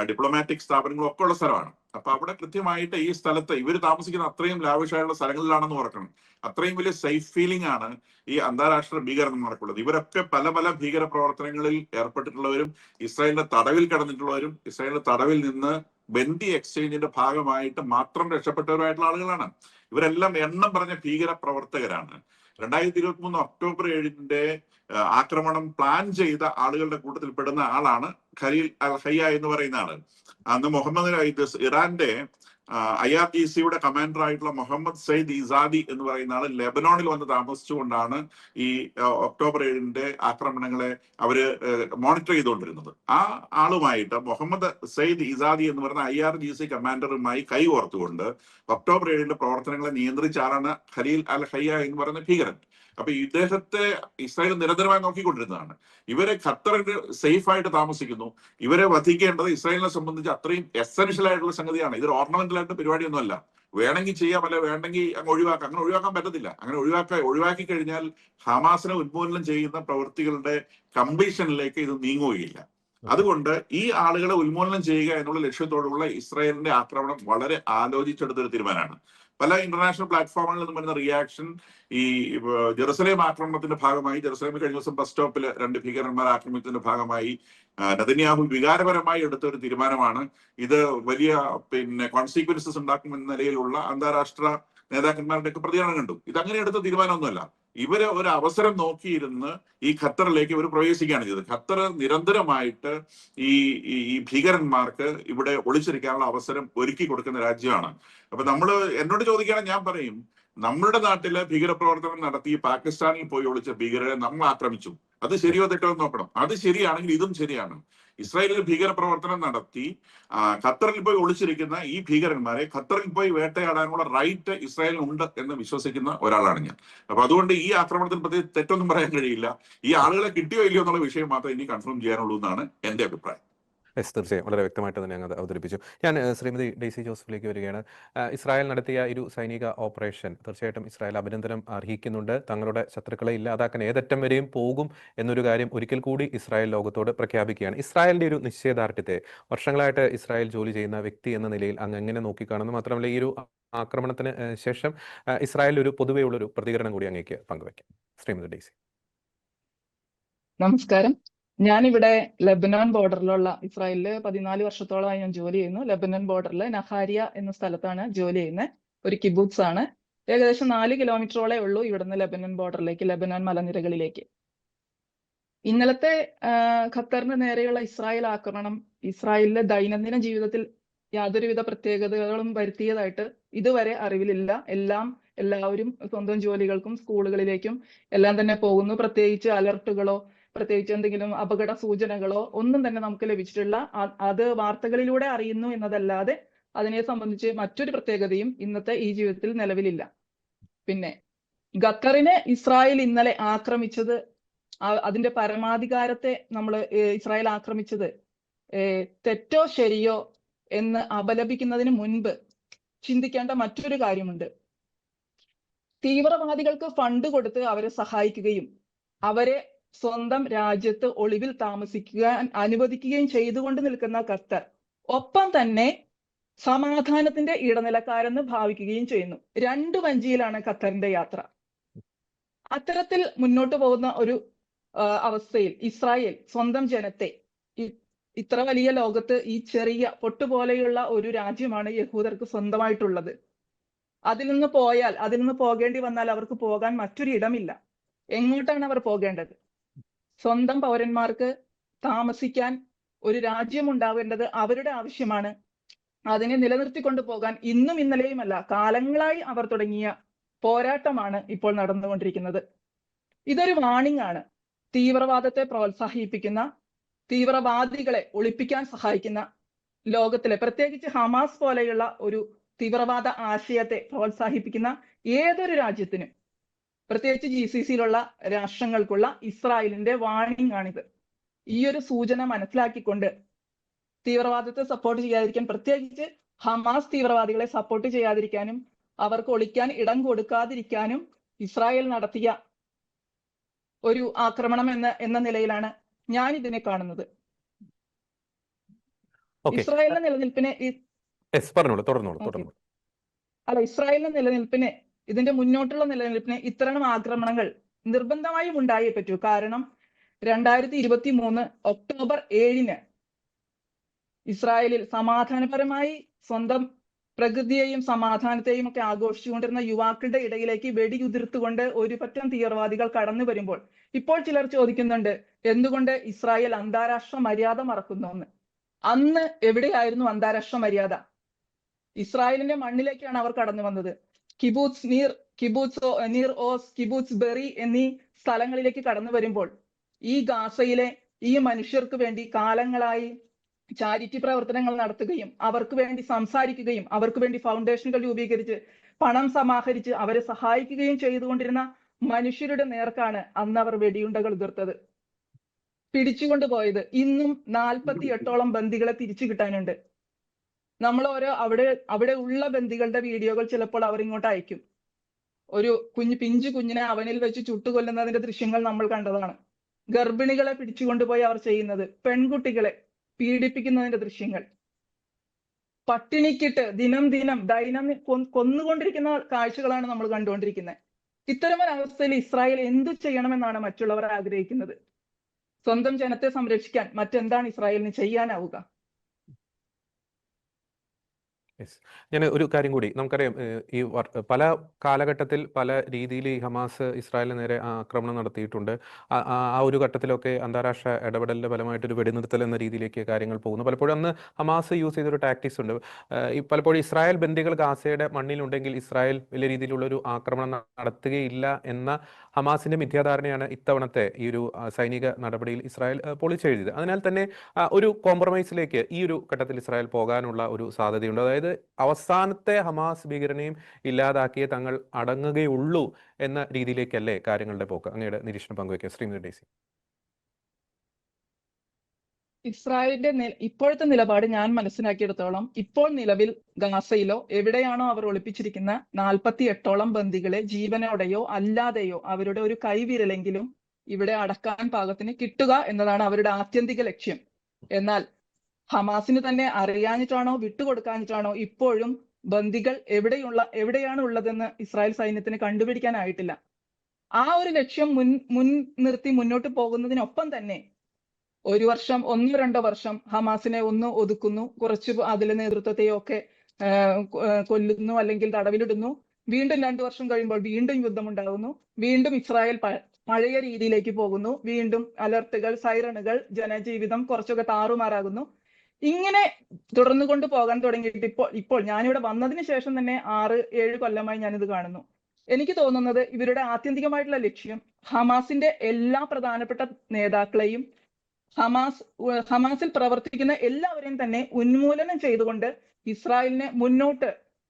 B: ഡിപ്ലോമാറ്റിക് സ്ഥാപനങ്ങളും ഒക്കെ ഉള്ള സ്ഥലമാണ്. അപ്പൊ അവിടെ കൃത്യമായിട്ട് ഈ സ്ഥലത്ത് ഇവർ താമസിക്കുന്ന അത്രയും ലാവിഷായുള്ള സ്ഥലങ്ങളിലാണെന്ന് ഓർക്കണം. അത്രയും വലിയ സേഫ് ഫീലിംഗ് ആണ് ഈ അന്താരാഷ്ട്ര ഭീകരന്മാർക്കുള്ളത്. ഇവരൊക്കെ പല പല ഭീകര പ്രവർത്തനങ്ങളിൽ ഏർപ്പെട്ടിട്ടുള്ളവരും ഇസ്രായേലിന്റെ തടവിൽ കിടന്നിട്ടുള്ളവരും ഇസ്രായേലിന്റെ തടവിൽ നിന്ന് ബന്ദി എക്സ്ചേഞ്ചിന്റെ ഭാഗമായിട്ട് മാത്രം രക്ഷപ്പെട്ടവരുമായിട്ടുള്ള ആളുകളാണ്. ഇവരെല്ലാം എണ്ണം പറഞ്ഞ ഭീകര പ്രവർത്തകരാണ് രണ്ടായിരത്തി ഇരുപത്തി മൂന്ന് ഒക്ടോബർ ഏഴിന്റെ ആക്രമണം പ്ലാൻ ചെയ്ത ആളുകളുടെ കൂട്ടത്തിൽ പെടുന്ന ആളാണ് ഖലീൽ അൽ ഹയ്യ എന്ന് പറയുന്ന ആൾ. അന്ന് മുഹമ്മദ് ഇറാന്റെ ഐ ആർ ടി സിയുടെ കമാൻഡർ ആയിട്ടുള്ള മുഹമ്മദ് സയ്യിദ് ഇസാദി എന്ന് പറയുന്ന ആൾ ലെബനോണിൽ വന്ന് താമസിച്ചുകൊണ്ടാണ് ഈ ഒക്ടോബർ ഏഴിന്റെ ആക്രമണങ്ങളെ അവർ മോണിറ്റർ ചെയ്തുകൊണ്ടിരുന്നത്. ആ ആളുമായിട്ട് മുഹമ്മദ് സയ്യിദ് ഇസാദി എന്ന് പറയുന്ന ഐ ആർ ജി സി കമാൻഡറുമായി കൈകോർത്തുകൊണ്ട് ഒക്ടോബർ ഏഴിന്റെ പ്രവർത്തനങ്ങളെ നിയന്ത്രിച്ചാലാണ് ഖലീൽ അൽ ഹയ്യ എന്ന് പറയുന്ന ഭീകരൻ. അപ്പൊ ഇദ്ദേഹത്തെ ഇസ്രായേൽ നിരന്തരമായി നോക്കിക്കൊണ്ടിരുന്നതാണ്. ഇവരെ ഖത്തറിന് സേഫ് ആയിട്ട് താമസിക്കുന്നു. ഇവരെ വധിക്കേണ്ടത് ഇസ്രായേലിനെ സംബന്ധിച്ച് അത്രയും എസെൻഷ്യൽ ആയിട്ടുള്ള സംഗതിയാണ്. ഇതൊരു ഓർണമെന്റൽ ആയിട്ട് പരിപാടിയൊന്നുമല്ല വേണമെങ്കിൽ ചെയ്യാം അല്ലെ വേണമെങ്കിൽ അങ്ങ് ഒഴിവാക്കാം. അങ്ങനെ ഒഴിവാക്കാൻ പറ്റത്തില്ല. അങ്ങനെ ഒഴിവാക്ക ഒഴിവാക്കി കഴിഞ്ഞാൽ ഹമാസിനെ ഉന്മൂലനം ചെയ്യുന്ന പ്രവൃത്തികളുടെ കമ്പീഷനിലേക്ക് ഇത് നീങ്ങുകയില്ല. അതുകൊണ്ട് ഈ ആളുകളെ ഉന്മൂലനം ചെയ്യുക എന്നുള്ള ലക്ഷ്യത്തോടുള്ള ഇസ്രായേലിന്റെ ആക്രമണം വളരെ ആലോചിച്ചെടുത്തൊരു തീരുമാനമാണ്. പല ഇന്റർനാഷണൽ പ്ലാറ്റ്ഫോമുകളിൽ നിന്നും വരുന്ന റിയാക്ഷൻ ഈ ജെറുസലേം ആക്രമണത്തിന്റെ ഭാഗമായി ജെറുസലേമിൽ കഴിഞ്ഞ ദിവസം ബസ് സ്റ്റോപ്പിൽ രണ്ട് ഭീകരന്മാർ ആക്രമിച്ചതിന്റെ ഭാഗമായി നദന്യാഹു വികാരപരമായി എടുത്ത ഒരു തീരുമാനമാണ്. ഇത് വലിയ പിന്നെ കോൺസിക്വൻസസ് ഉണ്ടാക്കുമെന്ന നിലയിലുള്ള അന്താരാഷ്ട്ര നേതാക്കന്മാരുടെ ഒക്കെ പ്രതികരണം കണ്ടു. ഇത് അങ്ങനെ എടുത്ത തീരുമാനമൊന്നുമല്ല. ഇവർ ഒരു അവസരം നോക്കിയിരുന്ന് ഈ ഖത്തറിലേക്ക് ഇവർ പ്രവേശിക്കുകയാണ് ചെയ്തത്. ഖത്തർ നിരന്തരമായിട്ട് ഈ ഈ- ഭീകരന്മാർക്ക് ഇവിടെ ഒളിച്ചിരിക്കാനുള്ള അവസരം ഒരുക്കി കൊടുക്കുന്ന രാജ്യമാണ്. അപ്പൊ നമ്മൾ എന്നോട് ചോദിക്കുകയാണെങ്കിൽ ഞാൻ പറയും നമ്മുടെ നാട്ടിൽ ഭീകരപ്രവർത്തനം നടത്തി പാകിസ്ഥാനിൽ പോയി ഒളിച്ച ഭീകരരെ നമ്മൾ ആക്രമിച്ചു. അത് ശരിയോ തെറ്റോ നോക്കണം. അത് ശരിയാണെങ്കിൽ ഇതും ശരിയാണ്. ഇസ്രായേലിൽ ഭീകരപ്രവർത്തനം നടത്തി ഖത്തറിൽ പോയി ഒളിച്ചിരിക്കുന്ന ഈ ഭീകരന്മാരെ ഖത്തറിൽ പോയി വേട്ടയാടാനുള്ള റൈറ്റ് ഇസ്രായേലിന് ഉണ്ട് എന്ന് വിശ്വസിക്കുന്ന ഒരാളാണ് ഞാൻ. അപ്പൊ അതുകൊണ്ട് ഈ ആക്രമണത്തിന് പ്രത്യേകിച്ച് തെറ്റൊന്നും പറയാൻ കഴിയില്ല. ഈ ആളുകളെ കിട്ടിയോ ഇല്ലയോ എന്നുള്ള വിഷയം മാത്രമേ ഇനി കൺഫേം ചെയ്യാനുള്ളൂ എന്നാണ് എന്റെ അഭിപ്രായം.
A: എസ് തീർച്ചയായും. വളരെ വ്യക്തമായിട്ട് തന്നെ ഞങ്ങൾ അവതരിപ്പിച്ചു. ഞാൻ ശ്രീമതി ഡെയ്സി ജോസഫിലേക്ക് വരികയാണ്. ഇസ്രായേൽ നടത്തിയ ഒരു സൈനിക ഓപ്പറേഷൻ തീർച്ചയായിട്ടും ഇസ്രായേൽ അഭിനന്ദനം അർഹിക്കുന്നുണ്ട്. തങ്ങളുടെ ശത്രുക്കളെ ഇല്ലാതാക്കാൻ ഏതറ്റം വരെയും പോകും എന്നൊരു കാര്യം ഒരിക്കൽ കൂടി ഇസ്രായേൽ ലോകത്തോട് പ്രഖ്യാപിക്കുകയാണ്. ഇസ്രായേലിന്റെ ഒരു നിശ്ചയദാർഢ്യത്തെ വർഷങ്ങളായിട്ട് ഇസ്രായേൽ ജോലി ചെയ്യുന്ന വ്യക്തി എന്ന നിലയിൽ അങ്ങ് എങ്ങനെ നോക്കിക്കാണുന്നു? മാത്രമല്ല ഈ ഒരു ആക്രമണത്തിന് ശേഷം ഇസ്രായേൽ ഒരു പൊതുവെയുള്ളൊരു പ്രതികരണം കൂടി അങ്ങേക്ക് പങ്കുവയ്ക്കാം. ശ്രീമതി ഡെയ്സി.
C: നമസ്കാരം. ഞാനിവിടെ ലെബനോൺ ബോർഡറിലുള്ള ഇസ്രായേലിൽ പതിനാല് വർഷത്തോളമായി ഞാൻ ജോലി ചെയ്യുന്നു. ലെബനോൺ ബോർഡറിൽ നഹാരിയ എന്ന സ്ഥലത്താണ് ജോലി ചെയ്യുന്നത് ഒരു കിബൂത്സ് ആണ്. ഏകദേശം നാല് കിലോമീറ്ററോളേ ഉള്ളൂ ഇവിടുന്ന് ലെബനോൺ ബോർഡറിലേക്ക് ലെബനോൺ മലനിരകളിലേക്ക്. ഇന്നലത്തെ ഖത്തറിന് നേരെയുള്ള ഇസ്രായേൽ ആക്രമണം ഇസ്രായേലിലെ ദൈനംദിന ജീവിതത്തിൽ യാതൊരുവിധ പ്രത്യേകതകളും വരുത്തിയതായിട്ട് ഇതുവരെ അറിവിലില്ല. എല്ലാം എല്ലാവരും സ്വന്തം ജോലികൾക്കും സ്കൂളുകളിലേക്കും എല്ലാം തന്നെ പോകുന്നു. പ്രത്യേകിച്ച് അലർട്ടുകളോ പ്രത്യേകിച്ച് എന്തെങ്കിലും അപകട സൂചനകളോ ഒന്നും തന്നെ നമുക്ക് ലഭിച്ചിട്ടുള്ള അത് വാർത്തകളിലൂടെ അറിയുന്നു എന്നതല്ലാതെ അതിനെ സംബന്ധിച്ച് മറ്റൊരു പ്രത്യേകതയും ഇന്നത്തെ ഈ ജീവിതത്തിൽ നിലവിലില്ല. പിന്നെ ഖത്തറിനെ ഇസ്രായേൽ ഇന്നലെ ആക്രമിച്ചത് അതിന്റെ പരമാധികാരത്തെ നമ്മൾ ഇസ്രായേൽ ആക്രമിച്ചത് തെറ്റോ ശരിയോ എന്ന് അപലപിക്കുന്നതിന് മുൻപ് ചിന്തിക്കേണ്ട മറ്റൊരു കാര്യമുണ്ട്. തീവ്രവാദികൾക്ക് ഫണ്ട് കൊടുത്ത് അവരെ സഹായിക്കുകയും അവരെ സ്വന്തം രാജ്യത്ത് ഒളിവിൽ താമസിക്കാൻ അനുവദിക്കുകയും ചെയ്തുകൊണ്ട് നിൽക്കുന്ന ഖത്തർ ഒപ്പം തന്നെ സമാധാനത്തിന്റെ ഇടനിലക്കാരെന്ന് ഭാവിക്കുകയും ചെയ്യുന്നു. രണ്ടു വഞ്ചിയിലാണ് ഖത്തറിന്റെ യാത്ര. അത്തരത്തിൽ മുന്നോട്ട് പോകുന്ന ഒരു അവസ്ഥയിൽ ഇസ്രായേൽ സ്വന്തം ജനത്തെ ഇത്ര വലിയ ലോകത്ത് ഈ ചെറിയ പൊട്ടുപോലെയുള്ള ഒരു രാജ്യമാണ് യഹൂദർക്ക് സ്വന്തമായിട്ടുള്ളത്. അതിൽ നിന്ന് പോയാൽ അതിൽ നിന്ന് പോകേണ്ടി വന്നാൽ അവർക്ക് പോകാൻ മറ്റൊരു ഇടമില്ല എങ്ങോട്ടാണ് അവർ പോകേണ്ടത്? സ്വന്തം പൗരന്മാർക്ക് താമസിക്കാൻ ഒരു രാജ്യം ഉണ്ടാവേണ്ടത് അവരുടെ ആവശ്യമാണ്. അതിനെ നിലനിർത്തിക്കൊണ്ടു പോകാൻ ഇന്നും ഇന്നലെയുമല്ല കാലങ്ങളായി അവർ തുടങ്ങിയ പോരാട്ടമാണ് ഇപ്പോൾ നടന്നുകൊണ്ടിരിക്കുന്നത്. ഇതൊരു വാണിംഗ് ആണ്. തീവ്രവാദത്തെ പ്രോത്സാഹിപ്പിക്കുന്ന തീവ്രവാദികളെ ഒളിപ്പിക്കാൻ സഹായിക്കുന്ന ലോകത്തിലെ പ്രത്യേകിച്ച് ഹമാസ് പോലെയുള്ള ഒരു തീവ്രവാദ ആശയത്തെ പ്രോത്സാഹിപ്പിക്കുന്ന ഏതൊരു രാജ്യത്തിനും പ്രത്യേകിച്ച് ജി സി സിയിലുള്ള രാഷ്ട്രങ്ങൾക്കുള്ള ഇസ്രായേലിന്റെ വാണിംഗ് ആണിത്. ഈ ഒരു സൂചന മനസ്സിലാക്കിക്കൊണ്ട് തീവ്രവാദത്തെ സപ്പോർട്ട് ചെയ്യാതിരിക്കാൻ പ്രത്യേകിച്ച് ഹമാസ് തീവ്രവാദികളെ സപ്പോർട്ട് ചെയ്യാതിരിക്കാനും അവർക്ക് ഒളിക്കാൻ ഇടം കൊടുക്കാതിരിക്കാനും ഇസ്രായേൽ നടത്തിയ ഒരു ആക്രമണം എന്ന എന്ന നിലയിലാണ് ഞാൻ ഇതിനെ കാണുന്നത് ഇസ്രായേലിന്റെ നിലനിൽപ്പിനെ അല്ല ഇസ്രായേലിന്റെ നിലനിൽപ്പിന് ഇതിന്റെ മുന്നോട്ടുള്ള നിലനിൽപ്പിന് ഇത്തരം ആക്രമണങ്ങൾ നിർബന്ധമായും ഉണ്ടായേ പറ്റൂ. കാരണം രണ്ടായിരത്തി ഇരുപത്തി മൂന്ന് ഒക്ടോബർ ഏഴിന് ഇസ്രായേലിൽ സമാധാനപരമായി സ്വന്തം പ്രകൃതിയെയും സമാധാനത്തെയും ഒക്കെ ആഘോഷിച്ചുകൊണ്ടിരുന്ന യുവാക്കളുടെ ഇടയിലേക്ക് വെടിയുതിർത്തുകൊണ്ട് ഒരു പറ്റം തീവ്രവാദികൾ കടന്നു വരുമ്പോൾ ഇപ്പോൾ ചിലർ ചോദിക്കുന്നുണ്ട് എന്തുകൊണ്ട് ഇസ്രായേൽ അന്താരാഷ്ട്ര മര്യാദ മറക്കുന്നു എന്ന്? അന്ന് എവിടെയായിരുന്നു അന്താരാഷ്ട്ര മര്യാദ? ഇസ്രായേലിന്റെ മണ്ണിലേക്കാണ് അവർ കടന്നു വന്നത്. കിബൂത്ത് നീർ കിബൂത്സ് നീർ ഓസ് കിബൂത്ത് ബെറി എന്നീ സ്ഥലങ്ങളിലേക്ക് കടന്നു വരുമ്പോൾ ഈ ഗാസയിലെ ഈ മനുഷ്യർക്ക് വേണ്ടി കാലങ്ങളായി ചാരിറ്റി പ്രവർത്തനങ്ങൾ നടത്തുകയും അവർക്ക് വേണ്ടി സംസാരിക്കുകയും അവർക്ക് വേണ്ടി ഫൗണ്ടേഷനുകൾ രൂപീകരിച്ച് പണം സമാഹരിച്ച് അവരെ സഹായിക്കുകയും ചെയ്തുകൊണ്ടിരുന്ന മനുഷ്യരുടെ നേർക്കാണ് അന്ന് അവർ വെടിയുണ്ടകൾ ഉതിർത്തത് പിടിച്ചുകൊണ്ടുപോയത് ഇന്നും നാൽപ്പത്തി എട്ടോളം ബന്ദികളെ തിരിച്ചു കിട്ടാനുണ്ട്. നമ്മൾ ഓരോ അവിടെ അവിടെ ഉള്ള ബന്ദികളുടെ വീഡിയോകൾ ചിലപ്പോൾ അവർ ഇങ്ങോട്ട് അയക്കും. ഒരു കുഞ്ഞ് പിഞ്ചു കുഞ്ഞിനെ അവനിൽ വെച്ച് ചുട്ടുകൊല്ലുന്നതിന്റെ ദൃശ്യങ്ങൾ നമ്മൾ കണ്ടതാണ്. ഗർഭിണികളെ പിടിച്ചുകൊണ്ടുപോയി അവർ ചെയ്യുന്നത് പെൺകുട്ടികളെ പീഡിപ്പിക്കുന്നതിന്റെ ദൃശ്യങ്ങൾ. പട്ടിണിക്കിട്ട് ദിനം ദിനം ദൈനം കൊന്നുകൊണ്ടിരിക്കുന്ന കാഴ്ചകളാണ് നമ്മൾ കണ്ടുകൊണ്ടിരിക്കുന്നത്. അവസ്ഥയിൽ ഇസ്രായേൽ എന്തു ചെയ്യണമെന്നാണ് മറ്റുള്ളവർ ആഗ്രഹിക്കുന്നത്? സ്വന്തം ജനത്തെ സംരക്ഷിക്കാൻ മറ്റെന്താണ് ഇസ്രായേലിന് ചെയ്യാനാവുക?
A: യെസ് ഞാൻ ഒരു കാര്യം കൂടി. നമുക്കറിയാം ഈ പല കാലഘട്ടത്തിൽ പല രീതിയിൽ ഈ ഹമാസ് ഇസ്രായേലിന് നേരെ ആക്രമണം നടത്തിയിട്ടുണ്ട്. ആ ഒരു ഘട്ടത്തിലൊക്കെ അന്താരാഷ്ട്ര ഇടപെടലിന്റെ ഫലമായിട്ട് ഒരു വെടിനിർത്തൽ എന്ന രീതിയിലേക്ക് കാര്യങ്ങൾ പോകുന്നു. പലപ്പോഴും അന്ന് ഹമാസ് യൂസ് ചെയ്തൊരു ടാക്ടിക്സ് ഉണ്ട്. ഈ പലപ്പോഴും ഇസ്രായേൽ ബന്ദികൾ ഗാസയുടെ മണ്ണിലുണ്ടെങ്കിൽ ഇസ്രായേൽ വലിയ രീതിയിലുള്ള ഒരു ആക്രമണം നടത്തുകയില്ല എന്ന ഹമാസിന്റെ മിഥ്യാധാരണയാണ് ഇത്തവണത്തെ ഈ ഒരു സൈനിക നടപടിയിൽ ഇസ്രായേൽ പൊളിച്ചെഴുതിയത്. അതിനാൽ തന്നെ ഒരു കോംപ്രമൈസിലേക്ക് ഈ ഒരു ഘട്ടത്തിൽ ഇസ്രായേൽ പോകാനുള്ള ഒരു സാധ്യതയുണ്ട്. അതായത് അവസാനത്തെ ഹമാസ് ഭീകരനെയും ഇല്ലാതാക്കിയേ തങ്ങൾ അടങ്ങുകയുള്ളൂ എന്ന രീതിയിലേക്കല്ലേ കാര്യങ്ങളുടെ പോക്ക്? അങ്ങയുടെ നിരീക്ഷണം പങ്കുവയ്ക്കുക. ശ്രീമതി ഡേസി.
C: ഇസ്രായേലിന്റെ ഇപ്പോഴത്തെ നിലപാട് ഞാൻ മനസ്സിലാക്കിയെടുത്തോളം ഇപ്പോൾ നിലവിൽ ഗാസയിലോ എവിടെയാണോ അവർ ഒളിപ്പിച്ചിരിക്കുന്ന നാൽപ്പത്തി എട്ടോളം ബന്ദികളെ ജീവനോടെയോ അല്ലാതെയോ അവരുടെ ഒരു കൈവിരലെങ്കിലും ഇവിടെ അടക്കാൻ പാകത്തിന് കിട്ടുക എന്നതാണ് അവരുടെ ആത്യന്തിക ലക്ഷ്യം. എന്നാൽ ഹമാസിന് തന്നെ അറിയാഞ്ഞിട്ടാണോ വിട്ടുകൊടുക്കാഞ്ഞിട്ടാണോ ഇപ്പോഴും ബന്ദികൾ എവിടെയുള്ള എവിടെയാണ് ഉള്ളതെന്ന് ഇസ്രായേൽ സൈന്യത്തിന് കണ്ടുപിടിക്കാനായിട്ടില്ല. ആ ഒരു ലക്ഷ്യം മുൻ മുൻ നിർത്തി മുന്നോട്ട് പോകുന്നതിനൊപ്പം തന്നെ ഒരു വർഷം ഒന്നോ രണ്ടോ വർഷം ഹമാസിനെ ഒന്ന് ഒതുക്കുന്നു കുറച്ച് അതിലെ നേതൃത്വത്തെയൊക്കെ ഒക്കെ കൊല്ലുന്നു അല്ലെങ്കിൽ തടവിലിടുന്നു. വീണ്ടും രണ്ടു വർഷം കഴിയുമ്പോൾ വീണ്ടും യുദ്ധമുണ്ടാകുന്നു വീണ്ടും ഇസ്രായേൽ പഴയ രീതിയിലേക്ക് പോകുന്നു. വീണ്ടും അലർട്ടുകൾ സൈറണുകൾ ജനജീവിതം കുറച്ചൊക്കെ താറുമാറാകുന്നു. ഇങ്ങനെ തുടർന്നു കൊണ്ട് പോകാൻ തുടങ്ങിയിട്ട് ഇപ്പോൾ ഇപ്പോൾ ഞാനിവിടെ വന്നതിന് ശേഷം തന്നെ ആറ് ഏഴ് കൊല്ലമായി ഞാനിത് കാണുന്നു. എനിക്ക് തോന്നുന്നത് ഇവരുടെ ആത്യന്തികമായിട്ടുള്ള ലക്ഷ്യം ഹമാസിന്റെ എല്ലാ പ്രധാനപ്പെട്ട നേതാക്കളെയും ഹമാസ് ഹമാസിൽ പ്രവർത്തിക്കുന്ന എല്ലാവരെയും തന്നെ ഉന്മൂലനം ചെയ്തുകൊണ്ട് ഇസ്രായേലിനെ മുന്നോട്ട്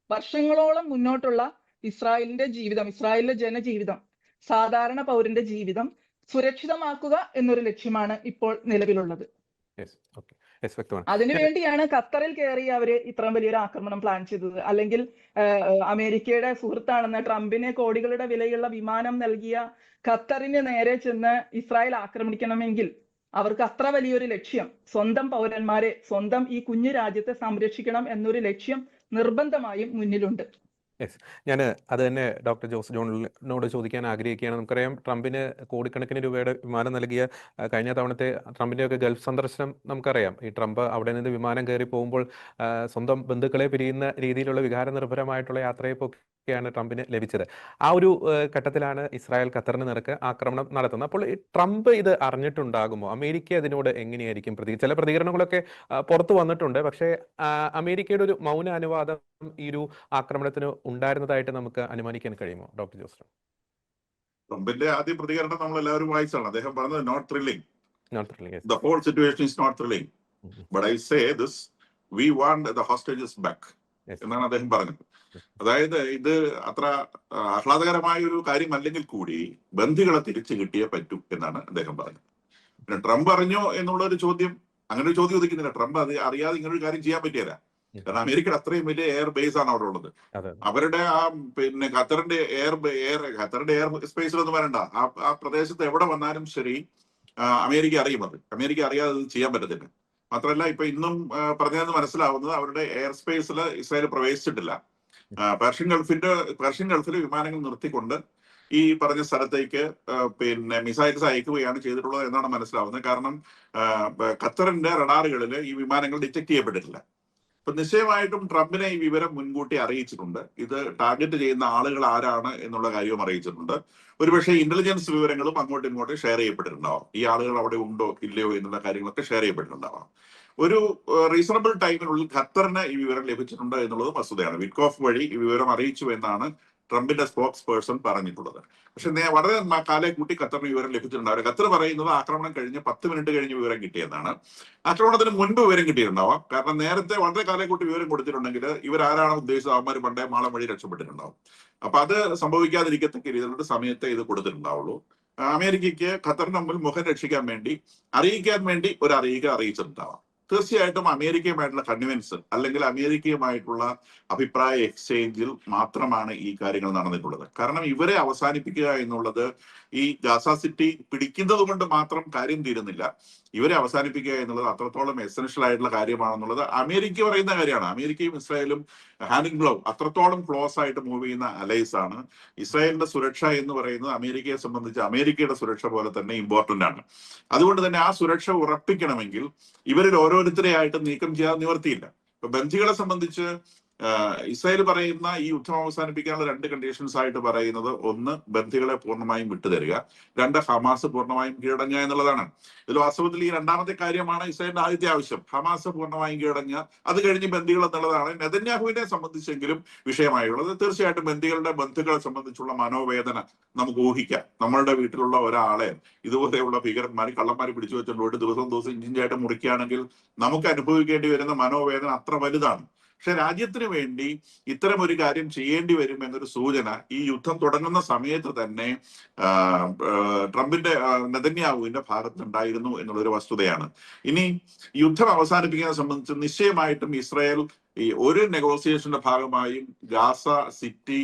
C: വർഷങ്ങളോളം മുന്നോട്ടുള്ള ഇസ്രായേലിന്റെ ജീവിതം ഇസ്രായേലിലെ ജനജീവിതം സാധാരണ പൗരന്റെ ജീവിതം സുരക്ഷിതമാക്കുക എന്നൊരു ലക്ഷ്യമാണ് ഇപ്പോൾ നിലവിലുള്ളത്. അതിനുവേണ്ടിയാണ് ഖത്തറിൽ കയറി അവർ ഇത്രയും വലിയൊരു ആക്രമണം പ്ലാൻ ചെയ്തത്. അല്ലെങ്കിൽ അമേരിക്കയുടെ സുഹൃത്താണെന്ന് ട്രംപിന് കോടികളുടെ വിലയുള്ള വിമാനം നൽകിയ ഖത്തറിന് നേരെ ചെന്ന് ഇസ്രായേൽ ആക്രമിക്കണമെങ്കിൽ അവർക്ക് അത്ര വലിയൊരു ലക്ഷ്യം സ്വന്തം പൗരന്മാരെ സ്വന്തം ഈ കുഞ്ഞു രാജ്യത്തെ സംരക്ഷിക്കണം എന്നൊരു ലക്ഷ്യം നിർബന്ധമായും മുന്നിലുണ്ട്.
A: ഞാൻ അത് തന്നെ ഡോക്ടർ ജോസ് ജോണിനോട് ചോദിക്കാൻ ആഗ്രഹിക്കുകയാണ്. നമുക്കറിയാം ട്രംപിന് കോടിക്കണക്കിന് രൂപയുടെ വിമാനം നൽകിയ കഴിഞ്ഞ തവണത്തെ ട്രംപിന്റെ ഒക്കെ ഗൾഫ് സന്ദർശനം നമുക്കറിയാം. ഈ ട്രംപ് അവിടെ നിന്ന് വിമാനം കയറി പോകുമ്പോൾ സ്വന്തം ബന്ധുക്കളെ പിരിയുന്ന രീതിയിലുള്ള വികാരനിർഭരമായിട്ടുള്ള യാത്രയെപ്പൊക്കെയാണ് ട്രംപിന് ലഭിച്ചത്. ആ ഒരു ഘട്ടത്തിലാണ് ഇസ്രായേൽ ഖത്തറിന് നിരക്ക് ആക്രമണം നടത്തുന്നത്. അപ്പോൾ ഈ ട്രംപ് ഇത് അറിഞ്ഞിട്ടുണ്ടാകുമോ? അമേരിക്ക അതിനോട് എങ്ങനെയായിരിക്കും പ്രതി ചില പ്രതികരണങ്ങളൊക്കെ പുറത്തു വന്നിട്ടുണ്ട്. പക്ഷേ അമേരിക്കയുടെ ഒരു മൗന അനുവാദം ഈ ഒരു ആക്രമണത്തിന് ഉണ്ടായിരുന്നതായിട്ട് നമുക്ക് അനുമാനിക്കാൻ കഴിയുമോ ഡോക്ടർ ജോസ്
B: ട്രംപിന്റെ ആദ്യ പ്രതികരണം നമ്മൾ എല്ലാവരും വായിച്ചാണ്. അദ്ദേഹം പറഞ്ഞത് not thrilling
A: the whole
B: the whole situation is not thrilling.
A: Say
B: But I say this, we want the hostages back. എന്നാണ് അദ്ദേഹം പറഞ്ഞത്. അതായത് ഇത് അത്ര ആഹ്ലാദകരമായ ഒരു കാര്യമല്ലെങ്കിൽ കൂടി ബന്ധികളെ തിരിച്ചു കിട്ടിയേ പറ്റൂ എന്നാണ് അദ്ദേഹം പറഞ്ഞത്. പിന്നെ ട്രംപ് അറിഞ്ഞോ എന്നുള്ള ഒരു ചോദ്യം? അങ്ങനെ ഒരു ചോദ്യം ഉദിക്കുന്നില്ല ട്രംപ് അത് അറിയാതെ ഇങ്ങനെ ഒരു കാര്യം ചെയ്യാൻ പറ്റിയല്ല കാരണം അമേരിക്കയുടെ അത്രയും വലിയ എയർ ബേസ് ആണ് അവിടെ ഉള്ളത്. അവരുടെ ആ പിന്നെ ഖത്തറിന്റെ എയർ എയർ ഖത്തറിന്റെ എയർ സ്പേസിലൊന്നും വരണ്ട. ആ ആ പ്രദേശത്ത് എവിടെ വന്നാലും ശരി അമേരിക്ക അറിയും അത്. അമേരിക്ക അറിയാതെ ഇത് ചെയ്യാൻ പറ്റത്തില്ല. മാത്രമല്ല ഇപ്പൊ ഇന്നും പറഞ്ഞതെന്ന് മനസ്സിലാവുന്നത് അവരുടെ എയർ സ്പേസിൽ ഇസ്രായേൽ പ്രവേശിച്ചിട്ടില്ല. പേർഷ്യൻ ഗൾഫിന്റെ പേർഷ്യൻ ഗൾഫിൽ വിമാനങ്ങൾ നിർത്തിക്കൊണ്ട് ഈ പറഞ്ഞ സ്ഥലത്തേക്ക് പിന്നെ മിസൈൽസ് അയക്കുകയാണ് ചെയ്തിട്ടുള്ളത് എന്നാണ് മനസ്സിലാവുന്നത്. കാരണം ഖത്തറിന്റെ റഡാറുകളിൽ ഈ വിമാനങ്ങൾ ഡിറ്റക്ട് ചെയ്യപ്പെട്ടിട്ടില്ല. അപ്പൊ നിശ്ചയമായിട്ടും ട്രംപിനെ ഈ വിവരം മുൻകൂട്ടി അറിയിച്ചിട്ടുണ്ട്. ഇത് ടാർഗറ്റ് ചെയ്യുന്ന ആളുകൾ ആരാണ് എന്നുള്ള കാര്യവും അറിയിച്ചിട്ടുണ്ട്. ഒരുപക്ഷെ ഇന്റലിജൻസ് വിവരങ്ങളും അങ്ങോട്ടും ഇങ്ങോട്ടും ഷെയർ ചെയ്യപ്പെട്ടിട്ടുണ്ടാവാം. ഈ ആളുകൾ അവിടെ ഉണ്ടോ ഇല്ലയോ എന്നുള്ള കാര്യങ്ങളൊക്കെ ഷെയർ ചെയ്യപ്പെട്ടിട്ടുണ്ടാവാം. ഒരു റീസണബിൾ ടൈമിനുള്ളിൽ ഖത്തറിന് ഈ വിവരം ലഭിച്ചിട്ടുണ്ട് എന്നുള്ളത് വസ്തുതയാണ്. വിറ്റ്കോഫ് വഴി ഈ വിവരം അറിയിച്ചു എന്നാണ് ട്രംപിന്റെ സ്പോക്സ് പേഴ്സൺ പറഞ്ഞിട്ടുള്ളത്. പക്ഷെ നേ- വളരെ കാലേ കൂട്ടി ഖത്തറിന് വിവരം ലഭിച്ചിട്ടുണ്ടാവും ഖത്തർ പറയുന്നത് ആക്രമണം കഴിഞ്ഞ് പത്ത് മിനിറ്റ് കഴിഞ്ഞ് വിവരം കിട്ടിയെന്നാണ്. ആക്രമണത്തിന് മുൻപ് വിവരം കിട്ടിയിട്ടുണ്ടാവാം. കാരണം നേരത്തെ വളരെ കാലേ കൂട്ടി വിവരം കൊടുത്തിട്ടുണ്ടെങ്കിൽ ഇവരാരാണ് ഉദ്ദേശിച്ചത് അവന്മാർ പണ്ടേ മാളം വഴി രക്ഷപ്പെട്ടിട്ടുണ്ടാവും. അപ്പൊ അത് സംഭവിക്കാതിരിക്കത്തക്ക രീതിയിലുള്ള സമയത്തെ ഇത് കൊടുത്തിട്ടുണ്ടാവുള്ളൂ. അമേരിക്കയ്ക്ക് ഖത്തറിന് മുമ്പിൽ മുഖം രക്ഷിക്കാൻ വേണ്ടി അറിയിക്കാൻ വേണ്ടി ഒരു അറിയിക്ക അറിയിച്ചിട്ടുണ്ടാവാം. തീർച്ചയായിട്ടും അമേരിക്കയുമായിട്ടുള്ള കൺവെൻസ് അല്ലെങ്കിൽ അമേരിക്കയുമായിട്ടുള്ള അഭിപ്രായ എക്സ്ചേഞ്ചിൽ മാത്രമാണ് ഈ കാര്യങ്ങൾ നടന്നിട്ടുള്ളത്. കാരണം ഇവരെ അവസാനിപ്പിക്കുക എന്നുള്ളത് ഈ ഗാസ സിറ്റി പിടിക്കുന്നത് കൊണ്ട് മാത്രം കാര്യം തീരുന്നില്ല. ഇവരെ അവസാനിപ്പിക്കുക എന്നുള്ളത് അത്രത്തോളം എസെൻഷ്യൽ ആയിട്ടുള്ള കാര്യമാണെന്നുള്ളത് അമേരിക്ക പറയുന്ന കാര്യമാണ്. അമേരിക്കയും ഇസ്രായേലും ഹാനിങ് ബ്ലോ അത്രത്തോളം ക്ലോസ് ആയിട്ട് മൂവ് ചെയ്യുന്ന അലൈസ് ആണ്. ഇസ്രായേലിന്റെ സുരക്ഷ എന്ന് പറയുന്നത് അമേരിക്കയെ സംബന്ധിച്ച് അമേരിക്കയുടെ സുരക്ഷ പോലെ തന്നെ ഇമ്പോർട്ടന്റ് ആണ്. അതുകൊണ്ട് തന്നെ ആ സുരക്ഷ ഉറപ്പിക്കണമെങ്കിൽ ഇവരിൽ ഓരോരുത്തരെയായിട്ട് നീക്കം ചെയ്യാൻ നിവർത്തിയില്ല ഇപ്പൊ ബന്ധികളെ സംബന്ധിച്ച് ഇസ്രായേൽ പറയുന്ന ഈ യുദ്ധം അവസാനിപ്പിക്കാനുള്ള രണ്ട് കണ്ടീഷൻസ് ആയിട്ട് പറയുന്നത്. ഒന്ന് ബന്ധികളെ പൂർണമായും വിട്ടുതരിക. രണ്ട് ഹമാസ് പൂർണമായും കീഴടങ്ങുക എന്നുള്ളതാണ്. ഇതിൽ വാസ്തവത്തിൽ ഈ രണ്ടാമത്തെ കാര്യമാണ് ഇസ്രായേലിന്റെ ആദ്യത്തെ ആവശ്യം. ഹമാസ് പൂർണമായും കീഴടങ്ങുക. അത് കഴിഞ്ഞ് ബന്ധികൾ എന്നുള്ളതാണ് നെതന്യാഹുവിനെ സംബന്ധിച്ചെങ്കിലും വിഷയമായുള്ളത്. തീർച്ചയായിട്ടും ബന്ധികളുടെ ബന്ധുക്കളെ സംബന്ധിച്ചുള്ള മനോവേദന നമുക്ക് ഊഹിക്കാം. നമ്മളുടെ വീട്ടിലുള്ള ഒരാളെ ഇതുപോലെയുള്ള ഭീകരന്മാർ കള്ളന്മാർ പിടിച്ചു വെച്ചുകൊണ്ട് ദിവസം ദിവസം ഇഞ്ചിഞ്ചായിട്ട് മുറിക്കുകയാണെങ്കിൽ നമുക്ക് അനുഭവിക്കേണ്ടി വരുന്ന മനോവേദന അത്ര വലുതാണ്. പക്ഷെ രാജ്യത്തിന് വേണ്ടി ഇത്തരം ഒരു കാര്യം ചെയ്യേണ്ടി വരും എന്നൊരു സൂചന ഈ യുദ്ധം തുടങ്ങുന്ന സമയത്ത് തന്നെ ട്രംപിന്റെ നെതന്യാവുവിന്റെ ഭാഗത്ത് ഭാഗത്തുണ്ടായിരുന്നു എന്നുള്ളൊരു വസ്തുതയാണ്. ഇനി യുദ്ധം അവസാനിപ്പിക്കുന്ന സംബന്ധിച്ച് നിശ്ചയമായിട്ടും ഇസ്രായേൽ ഈ ഒരു നെഗോസിയേഷന്റെ ഭാഗമായും ഗാസ സിറ്റി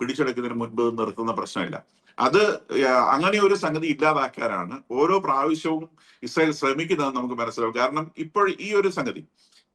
B: പിടിച്ചെടുക്കുന്നതിന് മുൻപ് നിർത്തുന്ന പ്രശ്നമില്ല. അത് അങ്ങനെ ഒരു സംഗതി ഇല്ലാതാക്കാനാണ് ഓരോ പ്രാവശ്യവും ഇസ്രായേൽ ശ്രമിക്കുന്നത് നമുക്ക് മനസ്സിലാവും. കാരണം ഇപ്പോൾ ഈ ഒരു സംഗതി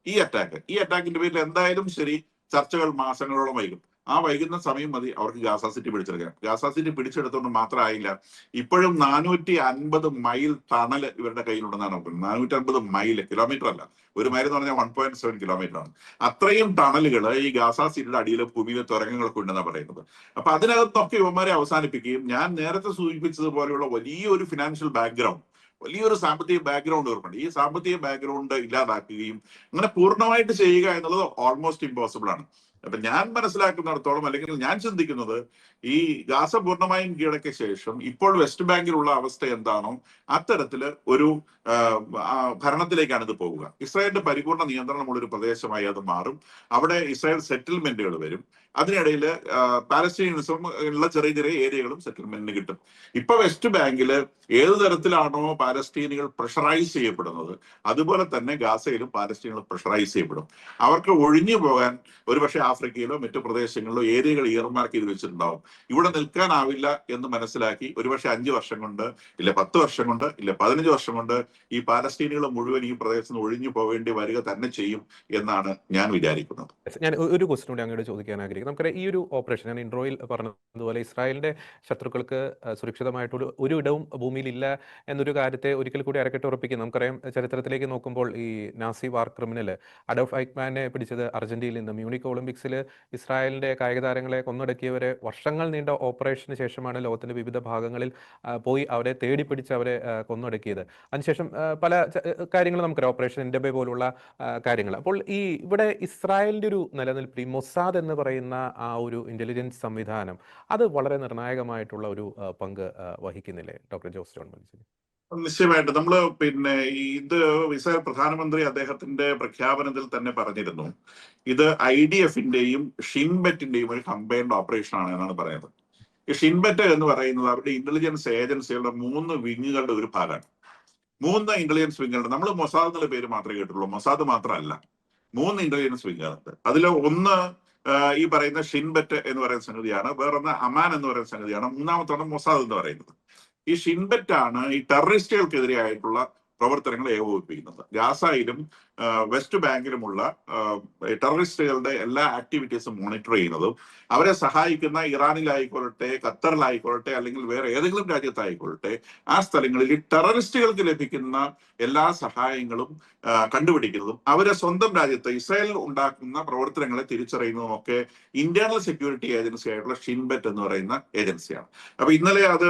B: ഈ അറ്റാക്ക് ഈ അറ്റാക്കിന്റെ പേരിൽ എന്തായാലും ശരി ചർച്ചകൾ മാസങ്ങളോളം വൈകും. ആ വൈകുന്ന സമയം മതി അവർക്ക് ഗാസ സിറ്റി പിടിച്ചെടുക്കാൻ. ഗാസ സിറ്റി പിടിച്ചെടുത്തുകൊണ്ട് മാത്രമായില്ല ഇപ്പോഴും നാനൂറ്റി അൻപത് മൈൽ ടണൽ ഇവരുടെ കയ്യിലുണ്ടെന്നാണ് നോക്കുന്നത്. നാനൂറ്റി അൻപത് മൈൽ കിലോമീറ്റർ അല്ല. ഒരു മൈൽ എന്ന് പറഞ്ഞാൽ വൺ പോയിന്റ് സെവൻ കിലോമീറ്റർ ആണ്. അത്രയും ടണലുകൾ ഈ ഗാസ സിറ്റിയുടെ അടിയിലെ ഭൂമിയിലെ തുരങ്കങ്ങളൊക്കെ ഉണ്ടെന്നാണ് പറയുന്നത്. അപ്പൊ അതിനകത്തൊക്കെ ഇവന്മാരെ അവസാനിപ്പിക്കുകയും ഞാൻ നേരത്തെ സൂചിപ്പിച്ചതുപോലെയുള്ള വലിയൊരു ഫിനാൻഷ്യൽ ബാക്ക്ഗ്രൗണ്ട് വലിയൊരു സാമ്പത്തിക ബാക്ക്ഗ്രൗണ്ട് ഇവർക്കുണ്ട് ഈ സാമ്പത്തിക ബാക്ക്ഗ്രൗണ്ട് ഇല്ലാതാക്കുകയും അങ്ങനെ പൂർണമായിട്ട് ചെയ്യുക എന്നുള്ളത് ഓൾമോസ്റ്റ് ഇമ്പോസിബിൾ ആണ്. അപ്പൊ ഞാൻ മനസ്സിലാക്കുന്നിടത്തോളം അല്ലെങ്കിൽ ഞാൻ ചിന്തിക്കുന്നത് ഈ ഗാസ പൂർണമായും കീഴടക്കിയ ശേഷം ഇപ്പോൾ വെസ്റ്റ് ബാങ്കിലുള്ള അവസ്ഥ എന്താണോ അത്തരത്തിൽ ഒരു ഭരണത്തിലേക്കാണ് ഇത് പോകുക. ഇസ്രായേലിന്റെ പരിപൂർണ നിയന്ത്രണമുള്ള ഒരു പ്രദേശമായി അത് മാറും. അവിടെ ഇസ്രായേൽ സെറ്റിൽമെന്റുകൾ വരും. അതിനിടയിൽ പാലസ്റ്റീനിസം ഉള്ള ചെറിയ ചെറിയ ഏരിയകളും സെറ്റിൽമെന്റിന് കിട്ടും. ഇപ്പൊ വെസ്റ്റ് ബാങ്കിൽ ഏത് തരത്തിലാണോ പാലസ്തീനികൾ പ്രഷറൈസ് ചെയ്യപ്പെടുന്നത് അതുപോലെ തന്നെ ഗാസയിലും പാലസ്തീനുകൾ പ്രഷറൈസ് ചെയ്യപ്പെടും. അവർക്ക് ഒഴിഞ്ഞു പോകാൻ ഒരുപക്ഷെ ആഫ്രിക്കയിലോ മറ്റു പ്രദേശങ്ങളിലോ ഏരിയകൾ ഇയർമാർക്ക് ചെയ്ത് വെച്ചിട്ടുണ്ടാവും. ഇവിടെ നിൽക്കാനാവില്ല എന്ന് മനസ്സിലാക്കി ഒരുപക്ഷെ അഞ്ചു വർഷം കൊണ്ട് ഇല്ല പത്ത് വർഷം കൊണ്ട് ഇല്ല പതിനഞ്ച് വർഷം കൊണ്ട് ഈ പാലസ്തീനികൾ മുഴുവൻ ഈ പ്രദേശത്ത് നിന്ന് ഒഴിഞ്ഞു പോകേണ്ടി വരിക തന്നെ ചെയ്യും എന്നാണ് ഞാൻ വിചാരിക്കുന്നത്.
A: ഞാൻ ഒരു ക്വസ്റ്റ്യൻ കൂടി അങ്ങോട്ട് ചോദിക്കാൻ ആഗ്രഹിക്കുന്നു നമുക്കറിയാം ഈ ഒരു ഓപ്പറേഷൻ ഞാൻ ഇൻട്രോയിൽ പറഞ്ഞതുപോലെ ഇസ്രായേലിന്റെ ശത്രുക്കൾക്ക് സുരക്ഷിതമായിട്ടുള്ള ഒരു ഇടവും ഭൂമിയിൽ ഇല്ല എന്നൊരു കാര്യത്തെ ഒരിക്കൽ കൂടി അരക്കെട്ട് ഉറപ്പിക്കും നമുക്കറിയാം ചരിത്രത്തിലേക്ക് നോക്കുമ്പോൾ ഈ നാസി വാർ ക്രിമിനൽ അഡോഫ് ഐക്മാനെ പിടിച്ചത് അർജന്റീനയിൽ നിന്ന്. മ്യൂണിക് ഒളിമ്പിക്സിൽ ഇസ്രായേലിന്റെ കായിക താരങ്ങളെ കൊന്നൊടുക്കിയവരെ വർഷങ്ങൾ നീണ്ട ഓപ്പറേഷന് ശേഷമാണ് ലോകത്തിന്റെ വിവിധ ഭാഗങ്ങളിൽ പോയി അവരെ തേടി പിടിച്ച് അവരെ കൊന്നൊടുക്കിയത്. അതിനുശേഷം പല കാര്യങ്ങൾ നമുക്കറിയാം. ഓപ്പറേഷൻ എൻഡബെ പോലുള്ള കാര്യങ്ങൾ. അപ്പോൾ ഈ ഇവിടെ ഇസ്രായേലിന്റെ ഒരു നിലനിൽപ്പ് ഈ മൊസാദ് എന്ന് പറയുന്ന ആ ഒരു ഇന്റലിജൻസ് സംവിധാനം അത് വളരെ നിർണായകമായിട്ടുള്ള ഒരു പങ്ക് വഹിക്കുന്നില്ലേ? ഡോക്ടർ ജോസ് ജോൺ മത്സരി
B: നിശ്ചയമായിട്ട്. നമ്മൾ പിന്നെ ഇത് ഇസ്രായേൽ പ്രധാനമന്ത്രി അദ്ദേഹത്തിന്റെ പ്രഖ്യാപനത്തിൽ തന്നെ പറഞ്ഞിരുന്നു. ഇത് ഐ ഡി എഫിന്റെയും ഷിൻബെറ്റിന്റെയും ഒരു കമ്പൈൻഡ് ഓപ്പറേഷൻ ആണ് എന്നാണ് പറയുന്നത്. ഈ ഷിൻബെറ്റ് എന്ന് പറയുന്നത് അവരുടെ ഇന്റലിജൻസ് ഏജൻസികളുടെ മൂന്ന് വിങ്ങുകളുടെ ഒരു ഭാഗമാണ്. മൂന്ന് ഇന്റലിജൻസ് വിങ്ങുകളുടെ നമ്മൾ മൊസാദ് എന്നുള്ള പേര് മാത്രമേ കേട്ടുള്ളൂ മൊസാദ് മാത്രമല്ല. മൂന്ന് ഇന്റലിജൻസ് വിങ്ങുകളുണ്ട് അതിൽ ഒന്ന് ഈ പറയുന്ന ഷിൻബറ്റ് എന്ന് പറയുന്ന സംഗതിയാണ്. വേറൊന്ന് അമാൻ എന്ന് പറയുന്ന സംഗതിയാണ്. മൂന്നാമത്താണ് മൊസാദ് എന്ന് പറയുന്നത്. ഈ ഷിൻബറ്റാണ് ഈ ടെററിസ്റ്റുകൾക്കെതിരെയായിട്ടുള്ള പ്രവർത്തനങ്ങൾ ഏകോപിപ്പിക്കുന്നത്. ഗാസയിലും വെസ്റ്റ് ബാങ്കിലുമുള്ള ടെററിസ്റ്റുകളുടെ എല്ലാ ആക്ടിവിറ്റീസും മോണിറ്റർ ചെയ്യുന്നതും അവരെ സഹായിക്കുന്ന ഇറാനിലായിക്കൊള്ളട്ടെ ഖത്തറിലായിക്കൊള്ളട്ടെ അല്ലെങ്കിൽ വേറെ ഏതെങ്കിലും രാജ്യത്തായിക്കൊള്ളട്ടെ ആ സ്ഥലങ്ങളിൽ ടെററിസ്റ്റുകൾക്ക് ലഭിക്കുന്ന എല്ലാ സഹായങ്ങളും കണ്ടുപിടിക്കുന്നതും അവരെ സ്വന്തം രാജ്യത്ത് ഇസ്രായേൽ ഉണ്ടാക്കുന്ന പ്രവർത്തനങ്ങളെ തിരിച്ചറിയുന്നതും ഒക്കെ ഇന്റേണൽ സെക്യൂരിറ്റി ഏജൻസി ആയിട്ടുള്ള ഷിൻബെറ്റ് എന്ന് പറയുന്ന ഏജൻസിയാണ്. അപ്പൊ ഇന്നലെ അത്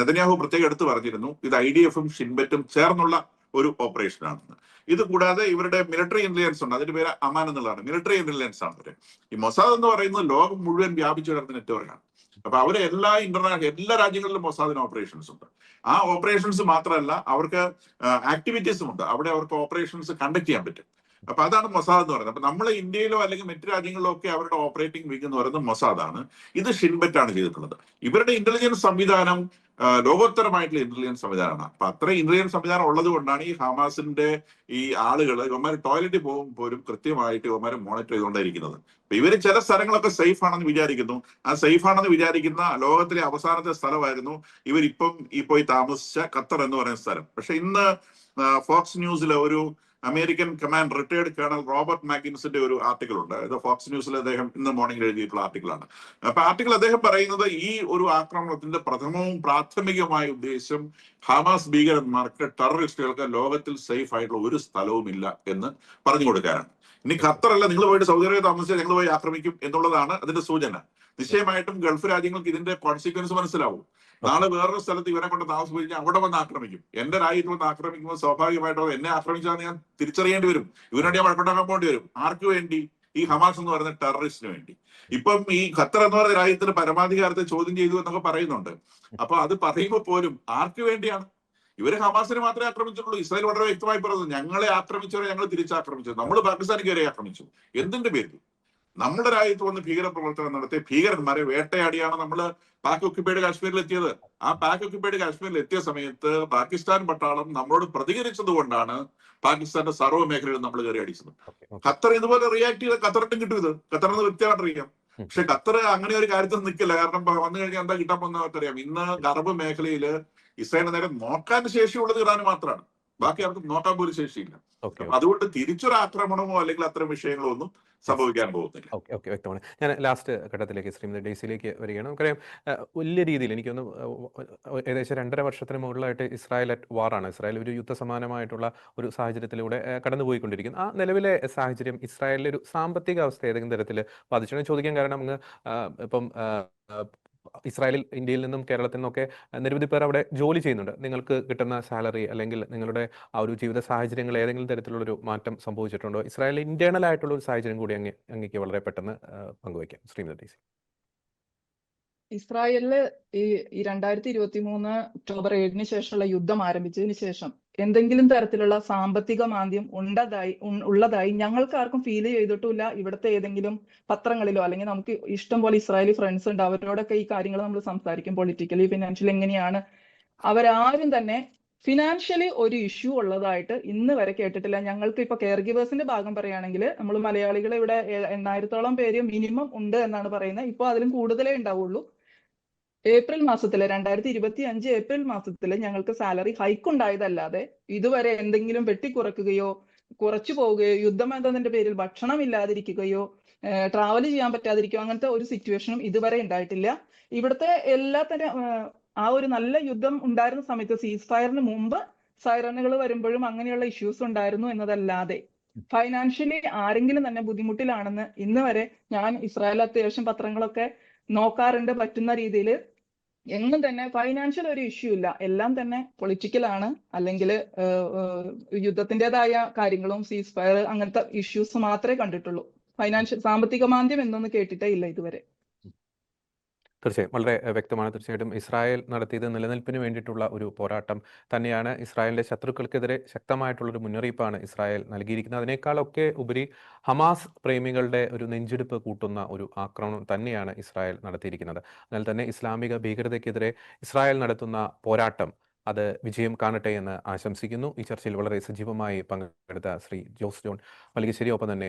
B: നെതന്യാഹു പ്രത്യേകം എടുത്തു പറഞ്ഞിരുന്നു. ഇത് ഐ ഡി എഫും ഷിൻബെറ്റും ചേർന്നുള്ള ഒരു ഓപ്പറേഷൻ ആണെന്ന് ഇത് കൂടാതെ ഇവരുടെ മിലിറ്ററി ഇന്റലിജൻസ് ഉണ്ട്. അതിന്റെ പേര് അമാൻ എന്നുള്ളതാണ്. മിലിറ്ററി ഇന്റലിജൻസ് ആണ് ഇവർ ഈ മൊസാദ് എന്ന് പറയുന്നത് ലോകം മുഴുവൻ വ്യാപിച്ചു കിടക്കുന്ന നെറ്റ്വർക്കാണ്. അപ്പൊ അവരെ എല്ലാ ഇന്റർനാഷണൽ എല്ലാ രാജ്യങ്ങളിലും മൊസാദിന് ഓപ്പറേഷൻസ് ഉണ്ട്. ആ ഓപ്പറേഷൻസ് മാത്രമല്ല അവർക്ക് ആക്ടിവിറ്റീസും ഉണ്ട്. അവിടെ അവർക്ക് ഓപ്പറേഷൻസ് കണ്ടക്ട് ചെയ്യാൻ പറ്റും. അപ്പൊ അതാണ് മൊസാദ് എന്ന് പറയുന്നത്. അപ്പൊ നമ്മൾ ഇന്ത്യയിലോ അല്ലെങ്കിൽ മറ്റു രാജ്യങ്ങളിലോ ഒക്കെ അവരുടെ ഓപ്പറേറ്റിംഗ് വിങ് എന്ന് പറയുന്നത് മൊസാദാണ്. ഇത് ഷിൻബെറ്റ് ആണ് ചെയ്തിട്ടുള്ളത്. ഇവരുടെ ഇന്റലിജൻസ് സംവിധാനം ലോകോത്തരമായിട്ടുള്ള ഇന്റലിജൻസ് സംവിധാനമാണ്. അപ്പൊ അത്ര ഇന്റലിജൻസ് സംവിധാനം ഉള്ളത് കൊണ്ടാണ് ഈ ഹമാസിന്റെ ഈ ആളുകൾ ഇവന്മാർ ടോയ്ലറ്റിൽ പോകും പോലും കൃത്യമായിട്ട് ഇവന്മാരെ മോണിറ്റർ ചെയ്തുകൊണ്ടിരിക്കുന്നത് അപ്പൊ ഇവർ ചില സ്ഥലങ്ങളൊക്കെ സേഫ് ആണെന്ന് വിചാരിക്കുന്നു. ആ സേഫ് ആണെന്ന് വിചാരിക്കുന്ന ലോകത്തിലെ അവസാനത്തെ സ്ഥലമായിരുന്നു ഇവരിപ്പം ഈ പോയി താമസിച്ച ഖത്തർ എന്ന് പറയുന്ന സ്ഥലം. പക്ഷെ ഇന്ന് ഫോക്സ് ന്യൂസിലെ ഒരു American command retired colonel Robert മാഗിൻസിന്റെ ഒരു ആർട്ടിക്കിൾ ഉണ്ട് അതായത് ഫോക്സ് ന്യൂസിൽ അദ്ദേഹം ഇന്ന് മോർണിംഗ് എഴുതിയിട്ടുള്ള ആർട്ടിക്കിളാണ്. അപ്പൊ ആർട്ടിക്കിൾ അദ്ദേഹം പറയുന്നത് ഈ ഒരു ആക്രമണത്തിന്റെ പ്രഥമവും പ്രാഥമികമായ ഉദ്ദേശം ഹമാസ് ഭീകരന്മാർക്ക് ടെററിസ്റ്റുകൾക്ക് ലോകത്തിൽ സേഫ് ആയിട്ടുള്ള ഒരു സ്ഥലവും ഇല്ല എന്ന് പറഞ്ഞു കൊടുക്കാനാണ്. ഇനി ഖത്തറല്ല നിങ്ങൾ പോയിട്ട് സൗദി അറേബ്യ താമസിച്ചാൽ നിങ്ങൾ പോയി ആക്രമിക്കും എന്നുള്ളതാണ് അതിന്റെ സൂചന. നിശ്ചയമായിട്ടും ഗൾഫ് രാജ്യങ്ങൾക്ക് ഇതിന്റെ കോൺസിക്വൻസ് മനസ്സിലാവും. നാളെ വേറൊരു സ്ഥലത്ത് ഇവരെ കൊണ്ട് താമസിപ്പിച്ചാൽ അവിടെ വന്ന് ആക്രമിക്കും. എന്റെ രാജ്യത്ത് വന്ന് ആക്രമിക്കുമ്പോൾ സ്വാഭാവികമായിട്ടും എന്നെ ആക്രമിച്ചാൽ ഞാൻ തിരിച്ചറിയേണ്ടി വരും. ഇവരോട് ഞാൻ വഴക്കുണ്ടാക്കാൻ പോകേണ്ടി വരും. ആർക്ക് വേണ്ടി? ഈ ഹമാസ് എന്ന് പറയുന്ന ടെററിസ്റ്റിന് വേണ്ടി. ഇപ്പം ഈ ഖത്തർ എന്ന് പറയുന്ന രാജ്യത്തിന് പരമാധികാരത്തെ ചോദ്യം ചെയ്തു എന്നൊക്കെ പറയുന്നുണ്ട്. അപ്പൊ അത് പറയുമ്പോൾ പോലും ആർക്ക് വേണ്ടിയാണ്? ഇവർ ഹമാസിനെ മാത്രമേ ആക്രമിച്ചിട്ടുള്ളൂ. ഇസ്രായേൽ വളരെ വ്യക്തമായി പറഞ്ഞു ഞങ്ങളെ ആക്രമിച്ചവരെ ഞങ്ങൾ തിരിച്ചാക്രമിച്ചു. നമ്മൾ പാകിസ്ഥാനിക്ക് വരെ ആക്രമിച്ചു. എന്തിന്റെ പേരിൽ? നമ്മുടെ രാജ്യത്ത് വന്ന് ഭീകര പ്രവർത്തനം ഭീകരന്മാരെ വേട്ടയാടിയാണ് നമ്മൾ പാക് ഒക്യുപൈഡ് കാശ്മീരിൽ എത്തിയത്. ആ പാക് ഒക്യുപൈഡ് കാശ്മീരിൽ എത്തിയ സമയത്ത് പാകിസ്ഥാൻ പട്ടാളം നമ്മളോട് പ്രതികരിച്ചത് കൊണ്ടാണ് പാകിസ്ഥാന്റെ സർവ മേഖലയിൽ നമ്മൾ കയറി അടിച്ചത്. ഖത്തർ ഇതുപോലെ റിയാക്ട് ചെയ്ത് ഖത്തറിനും കിട്ടും ഇത്. ഖത്തറിന് വ്യക്തമായിട്ട് അറിയാം. പക്ഷെ ഖത്തർ അങ്ങനെ ഒരു കാര്യത്തിൽ നിൽക്കില്ല. കാരണം വന്നു കഴിഞ്ഞാൽ എന്താ കിട്ടാൻ പോകുന്ന അറിയാം ഇന്ന് ഗർഭ മേഖലയിൽ ഇസ്രായേലിന് നേരെ നോക്കാൻ ശേഷിയുള്ളത് ഇറാന് മാത്രമാണ്. ബാക്കി ആർക്കും നോക്കാൻ പോലും ശേഷിയില്ല. അതുകൊണ്ട് തിരിച്ചൊരു ആക്രമണമോ അല്ലെങ്കിൽ അത്തരം വിഷയങ്ങളോ ഒന്നും സംഭവിക്കാൻ പോകുന്നില്ല.
A: ഓക്കെ ഓക്കെ വ്യക്തമാണ്. ഞാൻ ലാസ്റ്റ് ഘട്ടത്തിലേക്ക് ശ്രീമതി ഡേസിയിലേക്ക് വരികയാണ്. നമുക്കറിയാം വലിയ രീതിയിൽ എനിക്കൊന്ന് ഏകദേശം രണ്ടര വർഷത്തിന് മുകളിലായിട്ട് ഇസ്രായേൽ അറ്റ് വാറാണ് ഇസ്രായേൽ ഒരു യുദ്ധസമാനമായിട്ടുള്ള ഒരു സാഹചര്യത്തിലൂടെ കടന്നുപോയിക്കൊണ്ടിരിക്കുന്നു. ആ നിലവിലെ സാഹചര്യം ഇസ്രായേലിലെ ഒരു സാമ്പത്തിക അവസ്ഥ ഏതെങ്കിലും തരത്തിൽ ബാധിച്ചു? ചോദിക്കാൻ കാരണം അങ്ങ് ഇപ്പം ഇസ്രായേലിൽ ഇന്ത്യയിൽ നിന്നും കേരളത്തിൽ നിന്നൊക്കെ നിരവധി പേർ അവിടെ ജോലി ചെയ്യുന്നുണ്ട്. നിങ്ങൾക്ക് കിട്ടുന്ന സാലറി അല്ലെങ്കിൽ നിങ്ങളുടെ ആ ഒരു ജീവിത സാഹചര്യങ്ങൾ ഏതെങ്കിലും തരത്തിലുള്ള ഒരു മാറ്റം സംഭവിച്ചിട്ടുണ്ടോ? ഇസ്രായേൽ ഇന്റേണൽ ആയിട്ടുള്ള ഒരു സാഹചര്യം കൂടി അങ്ങ് അങ്ങേക്ക് വളരെ പെട്ടെന്ന് പങ്കുവയ്ക്കാം. ശ്രീമതി
C: ഇസ്രായേലിൽ ഈ രണ്ടായിരത്തി ഇരുപത്തി മൂന്ന് ഒക്ടോബർ ഏഴിന് ശേഷമുള്ള യുദ്ധം ആരംഭിച്ചതിന് ശേഷം എന്തെങ്കിലും തരത്തിലുള്ള സാമ്പത്തിക മാന്ദ്യം ഉണ്ടതായി ഉള്ളതായി ഞങ്ങൾക്ക് ആർക്കും ഫീൽ ചെയ്തിട്ടില്ല ഇവിടുത്തെ ഏതെങ്കിലും പത്രങ്ങളിലോ അല്ലെങ്കിൽ നമുക്ക് ഇഷ്ടം പോലെ ഇസ്രായേലി ഫ്രണ്ട്സ് ഉണ്ട് അവരോടൊക്കെ ഈ കാര്യങ്ങൾ നമ്മൾ സംസാരിക്കും പൊളിറ്റിക്കലി ഫിനാൻഷ്യലി എങ്ങനെയാണ്. അവരാരും തന്നെ ഫിനാൻഷ്യലി ഒരു ഇഷ്യൂ ഉള്ളതായിട്ട് ഇന്ന് വരെ കേട്ടിട്ടില്ല. ഞങ്ങൾക്ക് ഇപ്പൊ കെയർ ഗിവേഴ്സിന്റെ ഭാഗം പറയുകയാണെങ്കിൽ നമ്മൾ മലയാളികൾ ഇവിടെ എണ്ണായിരത്തോളം പേര് മിനിമം ഉണ്ട് എന്നാണ് പറയുന്നത്. ഇപ്പൊ അതിലും കൂടുതലേ ഉണ്ടാവുള്ളൂ. ഏപ്രിൽ മാസത്തിൽ രണ്ടായിരത്തി ഇരുപത്തി അഞ്ച് ഏപ്രിൽ മാസത്തിൽ ഞങ്ങൾക്ക് സാലറി ഹൈക്ക് ഉണ്ടായതല്ലാതെ ഇതുവരെ എന്തെങ്കിലും വെട്ടിക്കുറക്കുകയോ കുറച്ചു പോവുകയോ യുദ്ധം എന്നതിന്റെ പേരിൽ ഭക്ഷണം ഇല്ലാതിരിക്കുകയോ ട്രാവൽ ചെയ്യാൻ പറ്റാതിരിക്കുകയോ അങ്ങനത്തെ ഒരു സിറ്റുവേഷനും ഇതുവരെ ഉണ്ടായിട്ടില്ല. ഇവിടുത്തെ എല്ലാ തരം ആ ഒരു നല്ല യുദ്ധം ഉണ്ടായിരുന്ന സമയത്ത് സീസ് ഫയറിന് മുമ്പ് സൈറനുകൾ വരുമ്പോഴും അങ്ങനെയുള്ള ഇഷ്യൂസ് ഉണ്ടായിരുന്നു എന്നതല്ലാതെ ഫൈനാൻഷ്യലി ആരെങ്കിലും തന്നെ ബുദ്ധിമുട്ടിലാണെന്ന് ഇന്ന് വരെ ഞാൻ ഇസ്രായേൽ അത്യാവശ്യം പത്രങ്ങളൊക്കെ നോക്കാറുണ്ട് പറ്റുന്ന രീതിയിൽ എങ്ങും തന്നെ ഫൈനാൻഷ്യൽ ഒരു ഇഷ്യൂ ഇല്ല. എല്ലാം തന്നെ പൊളിറ്റിക്കൽ ആണ്. അല്ലെങ്കിൽ യുദ്ധത്തിന്റെതായ കാര്യങ്ങളും സീസ് ഫയർ അങ്ങനത്തെ ഇഷ്യൂസ് മാത്രമേ കണ്ടിട്ടുള്ളൂ. ഫൈനാൻഷ്യൽ സാമ്പത്തിക മാന്ദ്യം എന്നൊന്നും കേട്ടിട്ടേ ഇല്ല ഇതുവരെ.
A: തീർച്ചയായും. വളരെ വ്യക്തമാണ്. തീർച്ചയായിട്ടും ഇസ്രായേൽ നടത്തിയത് നിലനിൽപ്പിന് വേണ്ടിയിട്ടുള്ള ഒരു പോരാട്ടം തന്നെയാണ്. ഇസ്രായേലിന്റെ ശത്രുക്കൾക്കെതിരെ ശക്തമായിട്ടുള്ള ഒരു മുന്നറിയിപ്പാണ് ഇസ്രായേൽ നൽകിയിരിക്കുന്നത്. അതിനേക്കാളൊക്കെ ഉപരി ഹമാസ് പ്രേമികളുടെ ഒരു നെഞ്ചെടുപ്പ് കൂട്ടുന്ന ഒരു ആക്രമണം തന്നെയാണ് ഇസ്രായേൽ നടത്തിയിരിക്കുന്നത്. അതിനാൽ തന്നെ ഇസ്ലാമിക ഭീകരതയ്ക്കെതിരെ ഇസ്രായേൽ നടത്തുന്ന പോരാട്ടം അത് വിജയം കാണട്ടെ എന്ന് ആശംസിക്കുന്നു. ഈ ചർച്ചയിൽ വളരെ സജീവമായി പങ്കെടുത്ത ശ്രീ ജോസ് ജോൺ. മല്ലികശ്ശേരി ഒപ്പം തന്നെ